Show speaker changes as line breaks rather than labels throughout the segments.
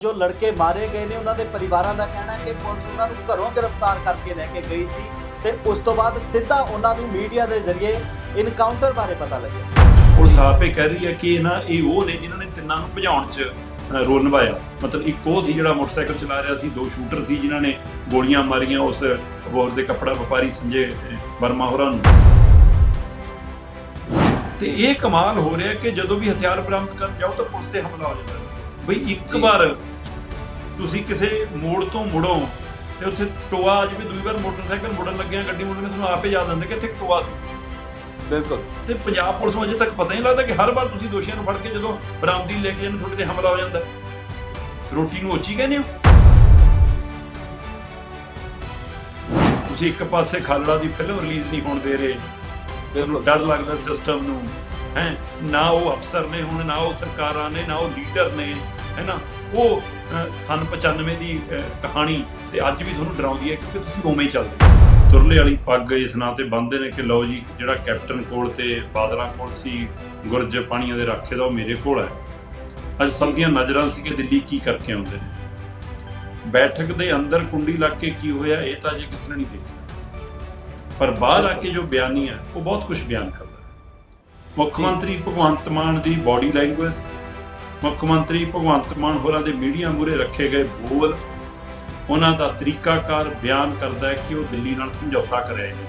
ਜੋ ਲੜਕੇ ਮਾਰੇ ਗਏ ਨੇ ਉਹਨਾਂ ਦੇ ਪਰਿਵਾਰਾਂ ਦਾ ਕਹਿਣਾ ਹੈ ਕਿ ਪੁਲਿਸ ਉਹਨਾਂ ਨੂੰ ਘਰੋਂ ਗ੍ਰਿਫਤਾਰ ਕਰਕੇ ਲੈ ਕੇ ਗਈ ਸੀ ਤੇ ਉਸ ਤੋਂ ਬਾਅਦ ਸਿੱਧਾ ਉਹਨਾਂ ਨੂੰ ਮੀਡੀਆ ਦੇ ਜ਼ਰੀਏ ਇਨਕਾਊਂਟਰ ਬਾਰੇ ਪਤਾ ਲੱਗਿਆ
ਪੁਲਿਸ ਆਪੇ ਕਹਿ ਰਹੀ ਹੈ ਕਿ ਨਾ ਇਹ ਉਹ ਨੇ ਜਿਨ੍ਹਾਂ ਨੇ ਤਿੰਨਾਂ ਨੂੰ ਭਜਾਉਣ 'ਚ ਅ, ਰੋਲ ਨਿਭਾਇਆ ਮਤਲਬ ਇੱਕ ਉਹ ਸੀ ਜਿਹੜਾ ਮੋਟਰਸਾਈਕਲ ਚਲਾ ਰਿਹਾ ਸੀ ਦੋ ਸ਼ੂਟਰ ਸੀ ਜਿਨ੍ਹਾਂ ਨੇ ਗੋਲੀਆਂ ਮਾਰੀਆਂ ਉਸ ਅਬੋਰ ਦੇ ਕੱਪੜਾ ਵਪਾਰੀ ਸੰਜੇ ਅ, ਵਰਮਾ ਹੋਰਾਂ ਨੂੰ ਤੇ ਇਹ ਕਮਾਲ ਹੋ ਰਿਹਾ ਕਿ ਜਦੋਂ ਵੀ ਹਥਿਆਰ ਬਰਾਮਦ ਕਰਨ ਜਾਓ ਤਾਂ ਪੁਲਿਸ ਤੇ ਹਮਲਾ ਹੋ ਜਾਂਦਾ ਹੈ। ਬਈ ਇੱਕ। ਵਾਰ ਤੁਸੀਂ ਕਿਸੇ ਮੋੜ ਤੋਂ ਮੁੜੋ ਤੇ ਉੱਥੇ ਟੋਆ ਅੱਜ ਵੀ ਦੂਜੀ ਵਾਰ ਮੋਟਰਸਾਈਕਲ ਮੁੜਨ ਲੱਗਿਆ ਗੱਡੀ ਮੁੜਨ ਤੁਹਾਨੂੰ ਆਪੇ ਯਾਦ ਆਉਂਦਾ ਕਿ ਇੱਥੇ ਟੋਆ ਸੀ।
ਬਿਲਕੁਲ।
ਤੇ ਪੰਜਾਬ ਪੁਲਿਸ ਨੂੰ ਅਜੇ ਤੱਕ ਪਤਾ ਨਹੀਂ ਲੱਗਦਾ ਕਿ ਹਰ ਵਾਰ ਤੁਸੀਂ ਦੋਸ਼ੀਆਂ ਨੂੰ ਫੜ ਕੇ ਜਦੋਂ ਬਰਾਮਦੀ ਲੈ ਕੇ ਜਾਂਦੇ ਤੁਹਾਡੇ ਤੇ ਹਮਲਾ ਹੋ ਜਾਂਦਾ। ਰੋਟੀ ਨੂੰ ਉੱਚੀ ਕਹਿੰਦੇ ਹੋ? ਤੁਸੀਂ ਇੱਕ ਪਾਸੇ ਖਾਲੜਾ ਦੀ ਫਿਲਮ ਰਿਲੀਜ਼ ਨਹੀਂ ਹੋਣ ਦੇ ਰਹੇ। ਤੁਹਾਨੂੰ ਡਰ ਲੱਗਦਾ ਸਿਸਟਮ ਨੂੰ ਹੈ? ਨਾ ਉਹ ਅਫਸਰ ਨੇ ਹੁਣ ਨਾ ਉਹ ਸਰਕਾਰਾਂ ਨੇ ਨਾ ਉਹ ਲੀਡਰ ਨੇ ਹੈ ਨਾ? ਉਹ ਅਹ, ਸਨ 95 ਦੀ ਕਹਾਣੀ ਤੇ ਅੱਜ ਵੀ ਤੁਹਾਨੂੰ ਡਰਾਉਂਦੀ ਹੈ ਕਿਉਂਕਿ ਤੁਸੀਂ ਉਵੇਂ ਹੀ ਚੱਲਦੇ ਹੋ। ਤੁਰਲੇ ਵਾਲੀ ਪੱਗ ਇਸ ਨਾਂ ਤੇ ਬੰਨਦੇ ਨੇ ਕਿ ਲਓ ਜੀ ਜਿਹੜਾ ਕੈਪਟਨ ਕੋਲ ਤੇ ਬਾਦਲਾਂ ਕੋਲ ਸੀ ਗੁਰਜ ਪਾਣੀਆਂ ਦੇ ਰਾਖੇ ਦਾ ਉਹ ਮੇਰੇ ਕੋਲ ਹੈ। ਅੱਜ ਸਭ ਦੀਆਂ ਨਜ਼ਰਾਂ ਸੀ ਕਿ ਦਿੱਲੀ ਕੀ ਕਰਕੇ ਆਉਂਦੇ ਨੇ। ਬੈਠਕ ਦੇ ਅੰਦਰ ਕੁੰਡੀ ਲੱਗ ਕੇ ਕੀ ਹੋਇਆ ਇਹ ਤਾਂ ਜੇ ਕਿਸੇ ਨੇ ਨਹੀਂ ਦੇਖਿਆ। ਪਰ ਬਾਹਰ ਆ ਕੇ ਜੋ ਬਿਆਨੀ ਹੈ ਉਹ ਬਹੁਤ ਕੁਝ ਬਿਆਨ ਕਰਦਾ ਮੁੱਖ ਮੰਤਰੀ ਭਗਵੰਤ ਮਾਨ ਦੀ ਬਾਡੀ ਲੈਂਗੁਏਜ ਮੁੱਖ ਮੰਤਰੀ ਭਗਵੰਤ ਮਾਨ ਹੋਰਾਂ ਦੇ ਮੀਡੀਆ ਮੂਰੇ ਰੱਖੇ ਗਏ ਬੋਲ, ਉਹਨਾਂ ਦਾ ਤਰੀਕਾਕਾਰ ਬਿਆਨ ਕਰਦਾ ਹੈ ਕਿ ਉਹ ਦਿੱਲੀ ਨਾਲ ਸਮਝੌਤਾ ਕਰ ਰਹੇ ਨੇ।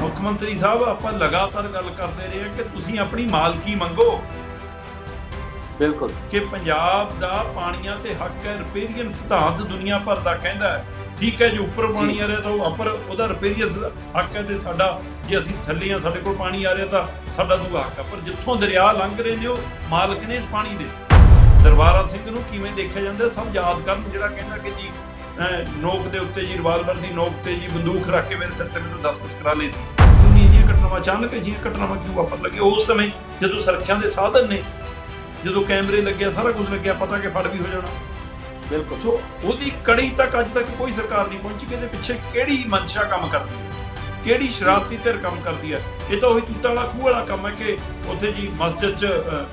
ਮੁੱਖ ਮੰਤਰੀ ਸਾਹਿਬ, ਆਪਾਂ ਲਗਾਤਾਰ ਗੱਲ ਕਰਦੇ ਰਹੇ ਹਾਂ ਕਿ ਤੁਸੀਂ ਆਪਣੀ ਮਾਲਕੀ ਮੰਗੋ?
ਬਿਲਕੁਲ।
ਕਿ ਪੰਜਾਬ ਦਾ ਪਾਣੀਆਂ ਤੇ ਹੱਕ ਹੈ ਰਿਪੇਰੀਅਨ ਸਿਧਾਂਤ ਦੁਨੀਆ ਭਰ ਦਾ ਕਹਿੰਦਾ ਹੈ। ਠੀਕ ਹੈ ਜੇ ਉੱਪਰ ਪਾਣੀ ਆ ਰਿਹਾ ਤਾਂ ਉੱਪਰ ਉਹਦਾ ਰਿਪੇਰੀਅਨ ਹੱਕ ਹੈ ਤੇ ਸਾਡਾ ਜੇ ਅਸੀਂ ਥੱਲੇ ਆ ਸਾਡੇ ਕੋਲ ਪਾਣੀ ਆ ਰਿਹਾ ਤਾਂ ਸਾਡਾ ਦੂਆ ਹੱਕ ਹੈ। ਪਰ ਜਿੱਥੋਂ ਦਰਿਆ ਲੰਘ ਰਹੇ ਨੇ ਉਹ ਮਾਲਕ ਨੇ ਇਸ ਪਾਣੀ ਦੇ। ਦਰਬਾਰਾ ਸਿੰਘ ਨੂੰ ਕਿਵੇਂ ਦੇਖਿਆ ਜਾਂਦਾ ਸਭ ਯਾਦ ਕਰਨ ਜਿਹੜਾ ਕਹਿੰਦਾ ਕਿ ਜੀ ਨੋਕ ਦੇ ਉੱਤੇ ਜੀ ਰਿਵਾਲਵਰ ਦੀ ਨੋਕ ਤੇ ਜੀ ਬੰਦੂਕ ਰੱਖ ਕੇ ਮੇਰੇ ਸਿਰ ਤੇ ਮੈਨੂੰ ਦਸਤਖਤ ਕਰਾ ਲਈ ਸੀ। ਨਹੀਂ ਜੀ ਘਟਨਾਵਾਂ? ਅਚਾਨਕ ਜੀ ਘਟਨਾਵਾਂ ਕਿਉਂ ਵਾਪਰ ਲੱਗੀ? ਉਸ ਸਮੇਂ ਜਦੋਂ ਸੁਰੱਖਿਆ ਦੇ ਸਾਧਨ ਨੇ ਜਦੋਂ ਕੈਮਰੇ ਲੱਗਿਆ ਸਾਰਾ ਕੁਝ ਲੱਗਿਆ ਪਤਾ ਕਿ ਫੜ ਵੀ ਹੋ ਜਾਣਾ।
ਬਿਲਕੁਲ।
ਸੋ ਉਹਦੀ ਕੜੀ ਤੱਕ ਅੱਜ ਤੱਕ ਕੋਈ ਸਰਕਾਰ ਨਹੀਂ ਪਹੁੰਚੀ ਕਿ ਇਹਦੇ ਪਿੱਛੇ ਕਿਹੜੀ ਮਨਸ਼ਾ ਕੰਮ ਕਰਦੀ ਹੈ? ਕਿਹੜੀ ਸ਼ਰਾਰਤੀ ਧਿਰ ਕੰਮ ਕਰਦੀ ਹੈ? ਇਹ ਤਾਂ ਉਹੀ ਤੂਤਾਂ ਵਾਲਾ ਖੂਹ ਵਾਲਾ ਕੰਮ ਹੈ ਕਿ ਉੱਥੇ ਜੀ ਮਸਜਿਦ 'ਚ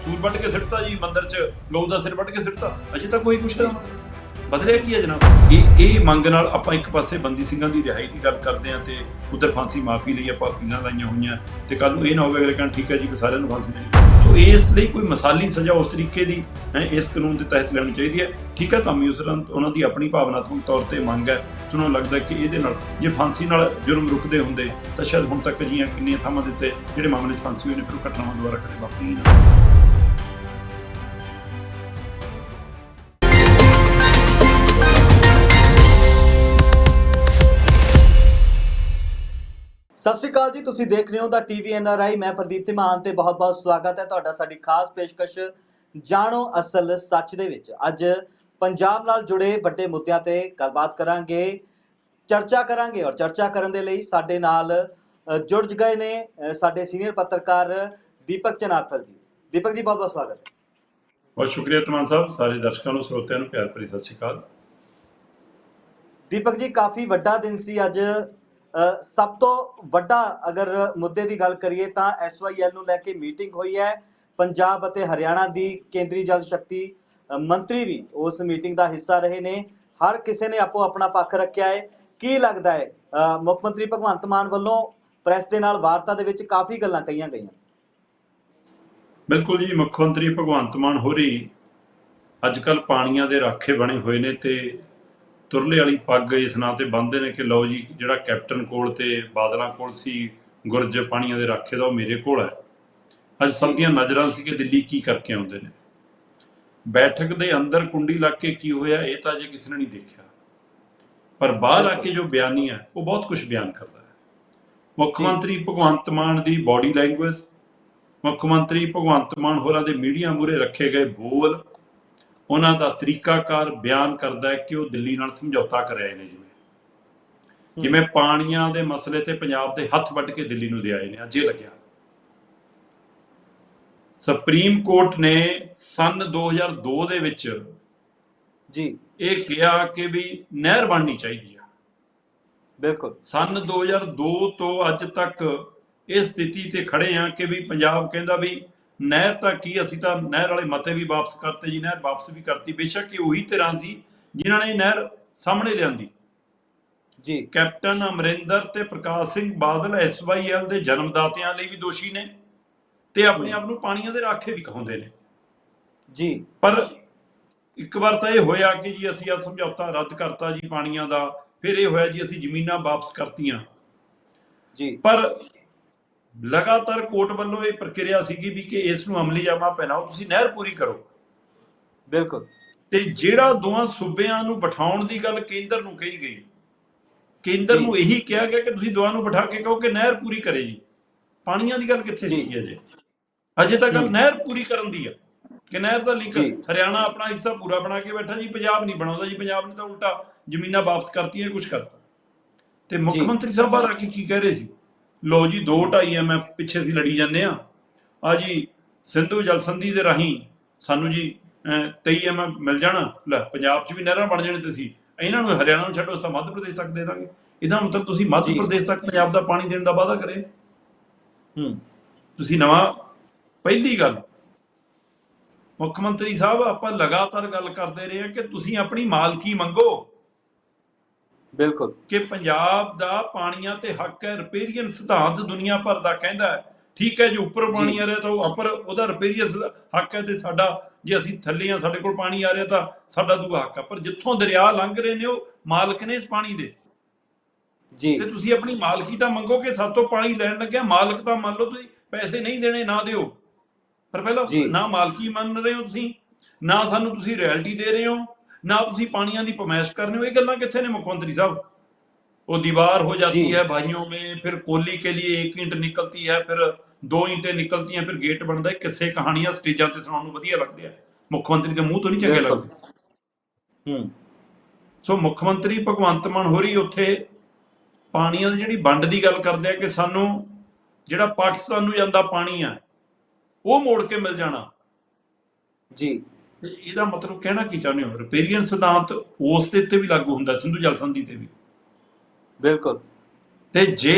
ਸੂਰ ਵੱਢ ਕੇ ਸਿੱਟਤਾ ਜੀ ਮੰਦਿਰ 'ਚ ਗਊ ਦਾ ਸਿਰ ਵੱਢ ਕੇ ਸਿੱਟਤਾ। ਅਜੇ ਤੱਕ ਕੋਈ ਕੁਛ ਨਹੀਂ ਮਤਲਬ ਬਦਲਿਆ ਕੀ ਹੈ ਜਨਾਬ? ਇਹ ਇਹ ਮੰਗ ਨਾਲ ਆਪਾਂ ਇੱਕ ਪਾਸੇ ਬੰਦੀ ਸਿੰਘਾਂ ਦੀ ਰਿਹਾਈ ਦੀ ਗੱਲ ਕਰਦੇ ਹਾਂ ਤੇ ਉਧਰ ਫਾਂਸੀ ਮਾਫੀ ਲਈ ਆਪਾਂ ਅਪੀਲਾਂ ਲਾਈਆਂ ਹੋਈਆਂ। ਤੇ ਕੱਲ ਨੂੰ ਇਹ ਨਾ ਹੋਵੇ ਅਗਲੇ ਕਹਿਣ ਠੀਕ ਹੈ ਜੀ ਕਿ ਸਾਰਿਆਂ ਨੂੰ ਫਾਂਸੀ ਦੇਣੀ ਸੋ ਇਸ ਲਈ ਕੋਈ ਮਸਾਲੀ ਸਜ਼ਾ ਉਸ ਤਰੀਕੇ ਦੀ, ਹੈ, ਇਸ ਕਾਨੂੰਨ ਦੇ ਤਹਿਤ ਲੈਣੀ ਚਾਹੀਦੀ ਹੈ। ਠੀਕ ਹੈ, ਤਾਂ ਮਿਊਜ਼ਰਾਂ ਉਹਨਾਂ ਦੀ ਆਪਣੀ ਭਾਵਨਾਤਮਕ ਤੌਰ ਤੇ ਮੰਗ ਹੈ। ਤੁਹਾਨੂੰ ਲੱਗਦਾ ਕਿ ਇਹਦੇ ਨਾਲ ਜੇ ਫਾਂਸੀ ਨਾਲ ਜੁਰਮ ਰੁਕਦੇ ਹੁੰਦੇ, ਤਾਂ ਸ਼ਾਇਦ ਹੁਣ ਤੱਕ ਜੀਆਂ ਕਿੰਨੀਆਂ ਥਾਵਾਂ ਦੇ ਉੱਤੇ ਜਿਹੜੇ ਮਾਮਲੇ 'ਚ ਫਾਂਸੀ ਹੋਈ ਨੇ ਪਰ ਘਟਨਾਵਾਂ ਦੁਆਰਾ ਕਦੇ ਵਾਪਰੀ ਨਾ
ਸਤਿ ਸ਼੍ਰੀ ਅਕਾਲ ਜੀ ਤੁਸੀਂ ਦੇਖ ਰਹੇ ਹੋ ਦਾ ਟੀਵੀ ਐਨਆਰਆਈ ਮੈਂ ਪ੍ਰਦੀਪ ਧੀਮਾਨ ਤੇ ਬਹੁਤ-ਬਹੁਤ ਸਵਾਗਤ ਹੈ ਤੁਹਾਡਾ ਸਾਡੀ ਖਾਸ ਪੇਸ਼ਕਸ਼ ਜਾਣੋ ਅਸਲ ਸੱਚ ਦੇ ਵਿੱਚ। ਅੱਜ ਪੰਜਾਬ ਨਾਲ ਜੁੜੇ ਵੱਡੇ ਮੁੱਦਿਆਂ ਤੇ ਗੱਲਬਾਤ ਕਰਾਂਗੇ ਚਰਚਾ ਕਰਾਂਗੇ ਔਰ ਚਰਚਾ ਕਰਨ ਦੇ ਲਈ ਸਾਡੇ ਨਾਲ ਜੁੜ ਗਏ ਨੇ ਸਾਡੇ ਸੀਨੀਅਰ ਪੱਤਰਕਾਰ ਦੀਪਕ ਚਨਾਰਥਲ ਜੀ। ਦੀਪਕ ਜੀ ਬਹੁਤ-ਬਹੁਤ ਸਵਾਗਤ ਹੈ।
ਬਹੁਤ ਸ਼ੁਕਰੀਆ ਤਮਾਨ ਸਾਹਿਬ ਸਾਰੇ ਦਰਸ਼ਕਾਂ ਨੂੰ ਸਰੋਤਿਆਂ ਨੂੰ ਪਿਆਰ ਭਰੀ ਸਤਿ ਸ਼੍ਰੀ ਅਕਾਲ।
ਦੀਪਕ ਜੀ ਕਾਫੀ ਵੱਡਾ ਦਿਨ ਸੀ ਅੱਜ ਸਭ ਤੋਂ ਵੱਡਾ ਅਗਰ ਮੁੱਦੇ ਦੀ ਗੱਲ ਕਰੀਏ ਤਾਂ ਐਸਵਾਈਐਲ ਨੂੰ ਲੈ ਕੇ ਮੀਟਿੰਗ ਹੋਈ ਹੈ। ਪੰਜਾਬ ਅਤੇ ਹਰਿਆਣਾ ਦੀ ਕੇਂਦਰੀ ਜਲ ਸ਼ਕਤੀ ਮੰਤਰੀ ਵੀ ਉਸ ਮੀਟਿੰਗ ਦਾ ਹਿੱਸਾ ਰਹੇ ਨੇ। ਹਰ ਕਿਸੇ ਨੇ ਆਪੋ ਆਪਣਾ ਪੱਖ ਰੱਖਿਆ ਹੈ। ਕੀ ਲੱਗਦਾ ਹੈ? ਮੁੱਖ ਮੰਤਰੀ ਭਗਵੰਤ ਮਾਨ ਵੱਲੋਂ ਪ੍ਰੈਸ ਦੇ ਨਾਲ ਵਾਰਤਾ ਦੇ ਵਿੱਚ ਕਾਫੀ ਗੱਲਾਂ ਕਹੀਆਂ ਗਈਆਂ।
ਬਿਲਕੁਲ ਜੀ, ਮੁੱਖ ਮੰਤਰੀ ਭਗਵੰਤ ਮਾਨ ਹੋਰੀ ਅੱਜ ਕੱਲ ਪਾਣੀਆਂ ਦੇ ਰਾਖੇ ਬਣੇ ਹੋਏ ਨੇ ਤੇ ਤੁਰਲੇ ਵਾਲੀ ਪੱਗ ਇਸ ਨਾਂ ਤੇ ਬੰਨਦੇ ਨੇ ਕਿ ਲਓ ਜੀ, ਜਿਹੜਾ ਕੈਪਟਨ ਕੋਲ ਤੇ ਬਾਦਲਾਂ ਕੋਲ ਸੀ, ਗੁਰਜ ਪਾਣੀਆਂ ਦੇ ਰਾਖੇ ਦਾ ਉਹ ਮੇਰੇ ਕੋਲ ਹੈ। ਅੱਜ ਸਭ ਦੀਆਂ ਨਜ਼ਰਾਂ ਸੀ ਕਿ ਦਿੱਲੀ ਕੀ ਕਰਕੇ ਆਉਂਦੇ ਨੇ। ਬੈਠਕ ਦੇ ਅੰਦਰ ਕੁੰਡੀ ਲੱਗ ਕੇ ਕੀ ਹੋਇਆ, ਇਹ ਤਾਂ ਜੇ ਕਿਸੇ ਨੇ ਨਹੀਂ ਦੇਖਿਆ। ਪਰ ਬਾਹਰ ਆ ਕੇ ਜੋ ਬਿਆਨੀ ਹੈ, ਉਹ ਬਹੁਤ ਕੁਝ ਬਿਆਨ ਕਰਦਾ ਹੈ। ਮੁੱਖ ਮੰਤਰੀ ਭਗਵੰਤ ਮਾਨ ਦੀ ਬਾਡੀ ਲੈਂਗੁਏਜ ਮੁੱਖ ਮੰਤਰੀ ਭਗਵੰਤ ਮਾਨ ਹੋਰਾਂ ਦੇ ਮੀਡੀਆ ਮੂਰੇ ਰੱਖੇ ਗਏ ਬੋਲ ਉਹਨਾਂ ਦਾ ਤਰੀਕਾਕਾਰ ਬਿਆਨ ਕਰਦਾ ਹੈ ਕਿ ਉਹ ਦਿੱਲੀ ਨਾਲ ਸਮਝੌਤਾ ਕਰ ਰਹੇ ਨੇ ਜਿਵੇਂ। ਜਿਵੇਂ ਪਾਣੀਆਂ ਦੇ ਮਸਲੇ ਤੇ ਪੰਜਾਬ ਦੇ ਹੱਥ ਵੱਢ ਕੇ ਦਿੱਲੀ ਨੂੰ ਦੇ ਆਏ ਨੇ ਅੱਜ ਇਹ ਲੱਗਿਆ। ਸੁਪਰੀਮ ਕੋਰਟ ਨੇ ਸਨ 2002 ਦੇ ਵਿੱਚ
ਜੀ।
ਇਹ ਕਿਹਾ ਕਿ ਵੀ ਨਹਿਰ ਬਣਨੀ ਚਾਹੀਦੀ ਆ।
ਬਿਲਕੁਲ।
ਸਨ 2002 ਤੋਂ ਅੱਜ ਤੱਕ ਇਸ ਸਥਿਤੀ ਤੇ ਖੜੇ ਆ ਕਿ ਵੀ ਪੰਜਾਬ ਕਹਿੰਦਾ ਵੀ ਨਹਿਰ ਤਾਂ ਕੀ ਅਸੀਂ ਤਾਂ ਨਹਿਰ ਵਾਲੇ ਮਤੇ ਵੀ ਵਾਪਸ ਕਰਤੇ ਜੀ ਨਹਿਰ ਵਾਪਸ ਵੀ ਕਰਤੀ। ਬੇਸ਼ੱਕ ਇਹ ਉਹੀ ਧਿਰਾਂ ਸੀ ਜਿਨ੍ਹਾਂ ਨੇ ਨਹਿਰ ਸਾਹਮਣੇ ਲਿਆਂਦੀ।
ਜੀ।
ਕੈਪਟਨ ਅਮਰਿੰਦਰ ਤੇ ਪ੍ਰਕਾਸ਼ ਸਿੰਘ ਬਾਦਲ ਐਸਵਾਈਐਲ ਦੇ ਜਨਮਦਾਤਿਆਂ ਲਈ ਵੀ ਦੋਸ਼ੀ ਨੇ ਤੇ ਆਪਣੇ ਆਪ ਨੂੰ ਪਾਣੀਆਂ ਦੇ ਰਾਖੇ ਵੀ ਕਹਾਉਂਦੇ ਨੇ।
ਜੀ।
ਪਰ ਇੱਕ ਵਾਰ ਤਾਂ ਇਹ ਹੋਇਆ ਕਿ ਜੀ ਅਸੀਂ ਆ ਸਮਝੌਤਾ ਰੱਦ ਕਰਤਾ ਜੀ ਪਾਣੀਆਂ ਦਾ ਫਿਰ ਇਹ ਹੋਇਆ ਜੀ ਅਸੀਂ ਜ਼ਮੀਨਾਂ ਵਾਪਸ ਕਰਤੀਆਂ।
ਜੀ।
ਪਰ ਲਗਾਤਾਰ ਕੋਰਟ ਵੱਲੋਂ ਇਹ ਪ੍ਰਕਿਰਿਆ ਸੀਗੀ ਵੀ ਕਿ ਇਸ ਨੂੰ ਅਮਲੀ ਜਾਮਾ ਪਹਿਨਾਓ ਤੁਸੀਂ ਨਹਿਰ ਪੂਰੀ ਕਰੋ
ਬਿਲਕੁਲ
ਤੇ ਜਿਹੜਾ ਦੋਵਾਂ ਸੂਬਿਆਂ ਨੂੰ ਬਿਠਾਉਣ ਦੀ ਗੱਲ ਕੇਂਦਰ ਨੂੰ ਕਹੀ ਗਈ ਕੇਂਦਰ। ਨੂੰ ਇਹੀ ਕਿਹਾ ਗਿਆ ਕਿ ਤੁਸੀਂ ਦੋਵਾਂ ਨੂੰ ਬਿਠਾ ਕੇ ਕਹੋ ਕਿ ਨਹਿਰ ਪੂਰੀ ਕਰੇ ਜੀ ਪਾਣੀਆਂ ਦੀ ਗੱਲ ਕਿੱਥੇ
ਜੀ।
ਸੀ ਅਜੇ ਅਜੇ ਤੱਕ। ਨਹਿਰ ਪੂਰੀ ਕਰਨ ਦੀ ਆ ਕਿ ਨਹਿਰ ਦਾ ਲਿੰਕ। ਹਰਿਆਣਾ ਆਪਣਾ ਹਿੱਸਾ ਪੂਰਾ ਬਣਾ ਕੇ ਬੈਠਾ ਜੀ ਪੰਜਾਬ ਨਹੀਂ ਬਣਾਉਂਦਾ ਜੀ ਪੰਜਾਬ ਨੇ ਤਾਂ ਉਲਟਾ ਜ਼ਮੀਨਾਂ ਵਾਪਸ ਕਰਤੀਆਂ ਕੁਝ ਕਰਤਾ ਤੇ ਮੁੱਖ। ਮੰਤਰੀ ਸਾਹਿਬ ਆ ਕੇ ਕੀ ਕਹਿ ਰਹੇ ਸੀ ਲੋ ਜੀ 2.5 ਐਮ ਪਿੱਛੇ ਅਸੀਂ ਲੜੀ ਜਾਂਦੇ ਆ ਆ ਜੀ ਸਿੰਧੂ ਜਲ ਸੰਧੀ ਦੇ ਰਾਹੀਂ ਸਾਨੂੰ ਜੀ ਅਹ, 23 ਐਮ ਮਿਲ ਜਾਣਾ। ਲੈ ਪੰਜਾਬ 'ਚ ਵੀ ਨਹਿਰਾਂ ਬਣ ਜਾਣੇ ਤੇ ਸੀ ਇਹਨਾਂ ਨੂੰ ਹਰਿਆਣਾ ਨੂੰ ਛੱਡੋ ਅਸੀਂ ਤਾਂ ਮੱਧ ਪ੍ਰਦੇਸ਼ ਤੱਕ ਦੇ ਦਾਂਗੇ। ਇਹਦਾ ਮਤਲਬ ਤੁਸੀਂ ਮੱਧ। ਪ੍ਰਦੇਸ਼ ਤੱਕ ਪੰਜਾਬ ਦਾ ਪਾਣੀ ਦੇਣ ਦਾ ਵਾਅਦਾ ਕਰੇ।
ਹੂੰ।
ਤੁਸੀਂ ਨਵਾਂ ਪਹਿਲੀ ਗੱਲ ਮੁੱਖ ਮੰਤਰੀ ਸਾਹਿਬ ਆਪਾਂ ਲਗਾਤਾਰ ਗੱਲ ਕਰਦੇ ਰਹੇ ਹਾਂ ਕਿ ਤੁਸੀਂ ਆਪਣੀ ਮਾਲਕੀ ਮੰਗੋ।
ਬਿਲਕੁਲ।
ਕਿ ਪੰਜਾਬ ਦਾ ਪਾਣੀਆਂ ਤੇ ਹੱਕ ਹੈ ਰਿਪੇਰੀਅਨ ਸਿਧਾਂਤ ਦੁਨੀਆ ਭਰ ਦਾ ਕਹਿੰਦਾ ਹੈ। ਠੀਕ ਹੈ ਜੇ ਉੱਪਰ ਪਾਣੀ। ਆ ਰਿਹਾ ਤਾਂ ਉਹ ਉੱਪਰ ਉਹਦਾ ਰਿਪੇਰੀਅਨ ਹੱਕ ਹੈ ਤੇ ਸਾਡਾ ਜੇ ਅਸੀਂ ਥੱਲੇ ਆ ਸਾਡੇ ਕੋਲ ਪਾਣੀ ਆ ਰਿਹਾ ਤਾਂ ਸਾਡਾ ਦੂਆ ਹੱਕ ਹੈ ਪਰ ਜਿੱਥੋਂ ਦਰਿਆ ਲੰਘ ਰਹੇ ਨੇ ਉਹ ਮਾਲਕ ਨੇ ਇਸ ਪਾਣੀ ਦੇ।
ਜੀ।
ਤੇ ਤੁਸੀਂ ਆਪਣੀ ਮਾਲਕੀ ਤਾਂ ਮੰਗੋ ਕਿ ਸਾਤੋਂ ਪਾਣੀ ਲੈਣ ਲੱਗਿਆ ਮਾਲਕ ਤਾਂ ਮੰਨ ਲਓ ਤੁਸੀਂ ਪੈਸੇ ਨਹੀਂ ਦੇਣੇ ਨਾ ਦਿਓ। ਪਰ ਪਹਿਲਾਂ। ਨਾ ਮਾਲਕੀ ਮੰਨ ਰਹੇ ਹੋ ਤੁਸੀਂ ਨਾ ਸਾਨੂੰ ਤੁਸੀਂ ਰਾਇਲਟੀ ਦੇ ਰਹੇ ਹੋ। ਨਾ ਤੁਸੀਂ ਪਾਣੀਆਂ ਦੀ ਪਮੈਸ਼ ਕਰ ਰਹੇ ਹੋ ਇਹ ਗੱਲਾਂ ਕਿੱਥੇ ਨੇ ਮੁੱਖ ਮੰਤਰੀ ਸਾਹਿਬ वो दीवार हो जाती
जी।
है भाइयों में फिर कोली के लिए एक ईंट निकलती है फिर ਦੋ ਈਂਟੇ ਨਿਕਲਦੀਆਂ ਫਿਰ ਗੇਟ ਬਣਦਾ ਹੈ ਕਿੱਸੇ ਕਹਾਣੀਆਂ ਸਟੇਜਾਂ ਤੇ ਸੁਣਾਉਣ ਨੂੰ ਵਧੀਆ ਲੱਗਦੇ ਆ ਮੁੱਖ ਮੰਤਰੀ ਦੇ ਮੂੰਹ ਤੋਂ ਨਹੀਂ ਚੰਗੇ
ਬਿਲਕੁਲ।
ਲੱਗਦੇ
ਹੂੰ
ਸੋ ਮੁੱਖ ਮੰਤਰੀ ਭਗਵੰਤ ਮਾਨ ਹੋਰੀ ਉੱਥੇ ਪਾਣੀਆਂ ਦੀ ਜਿਹੜੀ ਵੰਡ ਦੀ ਗੱਲ ਕਰਦੇ ਆ ਕਿ ਸਾਨੂੰ ਜਿਹੜਾ ਪਾਕਿਸਤਾਨ ਨੂੰ ਜਾਂਦਾ ਪਾਣੀ ਆ ਉਹ ਮੋੜ ਕੇ ਮਿਲ ਜਾਣਾ
ਜੀ
ਤੇ ਇਹਦਾ ਮਤਲਬ ਕਹਿਣਾ ਕੀ ਚਾਹੁੰਦੇ ਹੋ? ਰਿਪੇਰੀਅਨ ਸਿਧਾਂਤ ਉਸ ਦੇ ਉੱਤੇ ਵੀ ਲਾਗੂ ਹੁੰਦਾ ਸਿੰਧੂ ਜਲ ਸੰਧੀ ਤੇ ਵੀ।
ਬਿਲਕੁਲ।
ਤੇ ਜੇ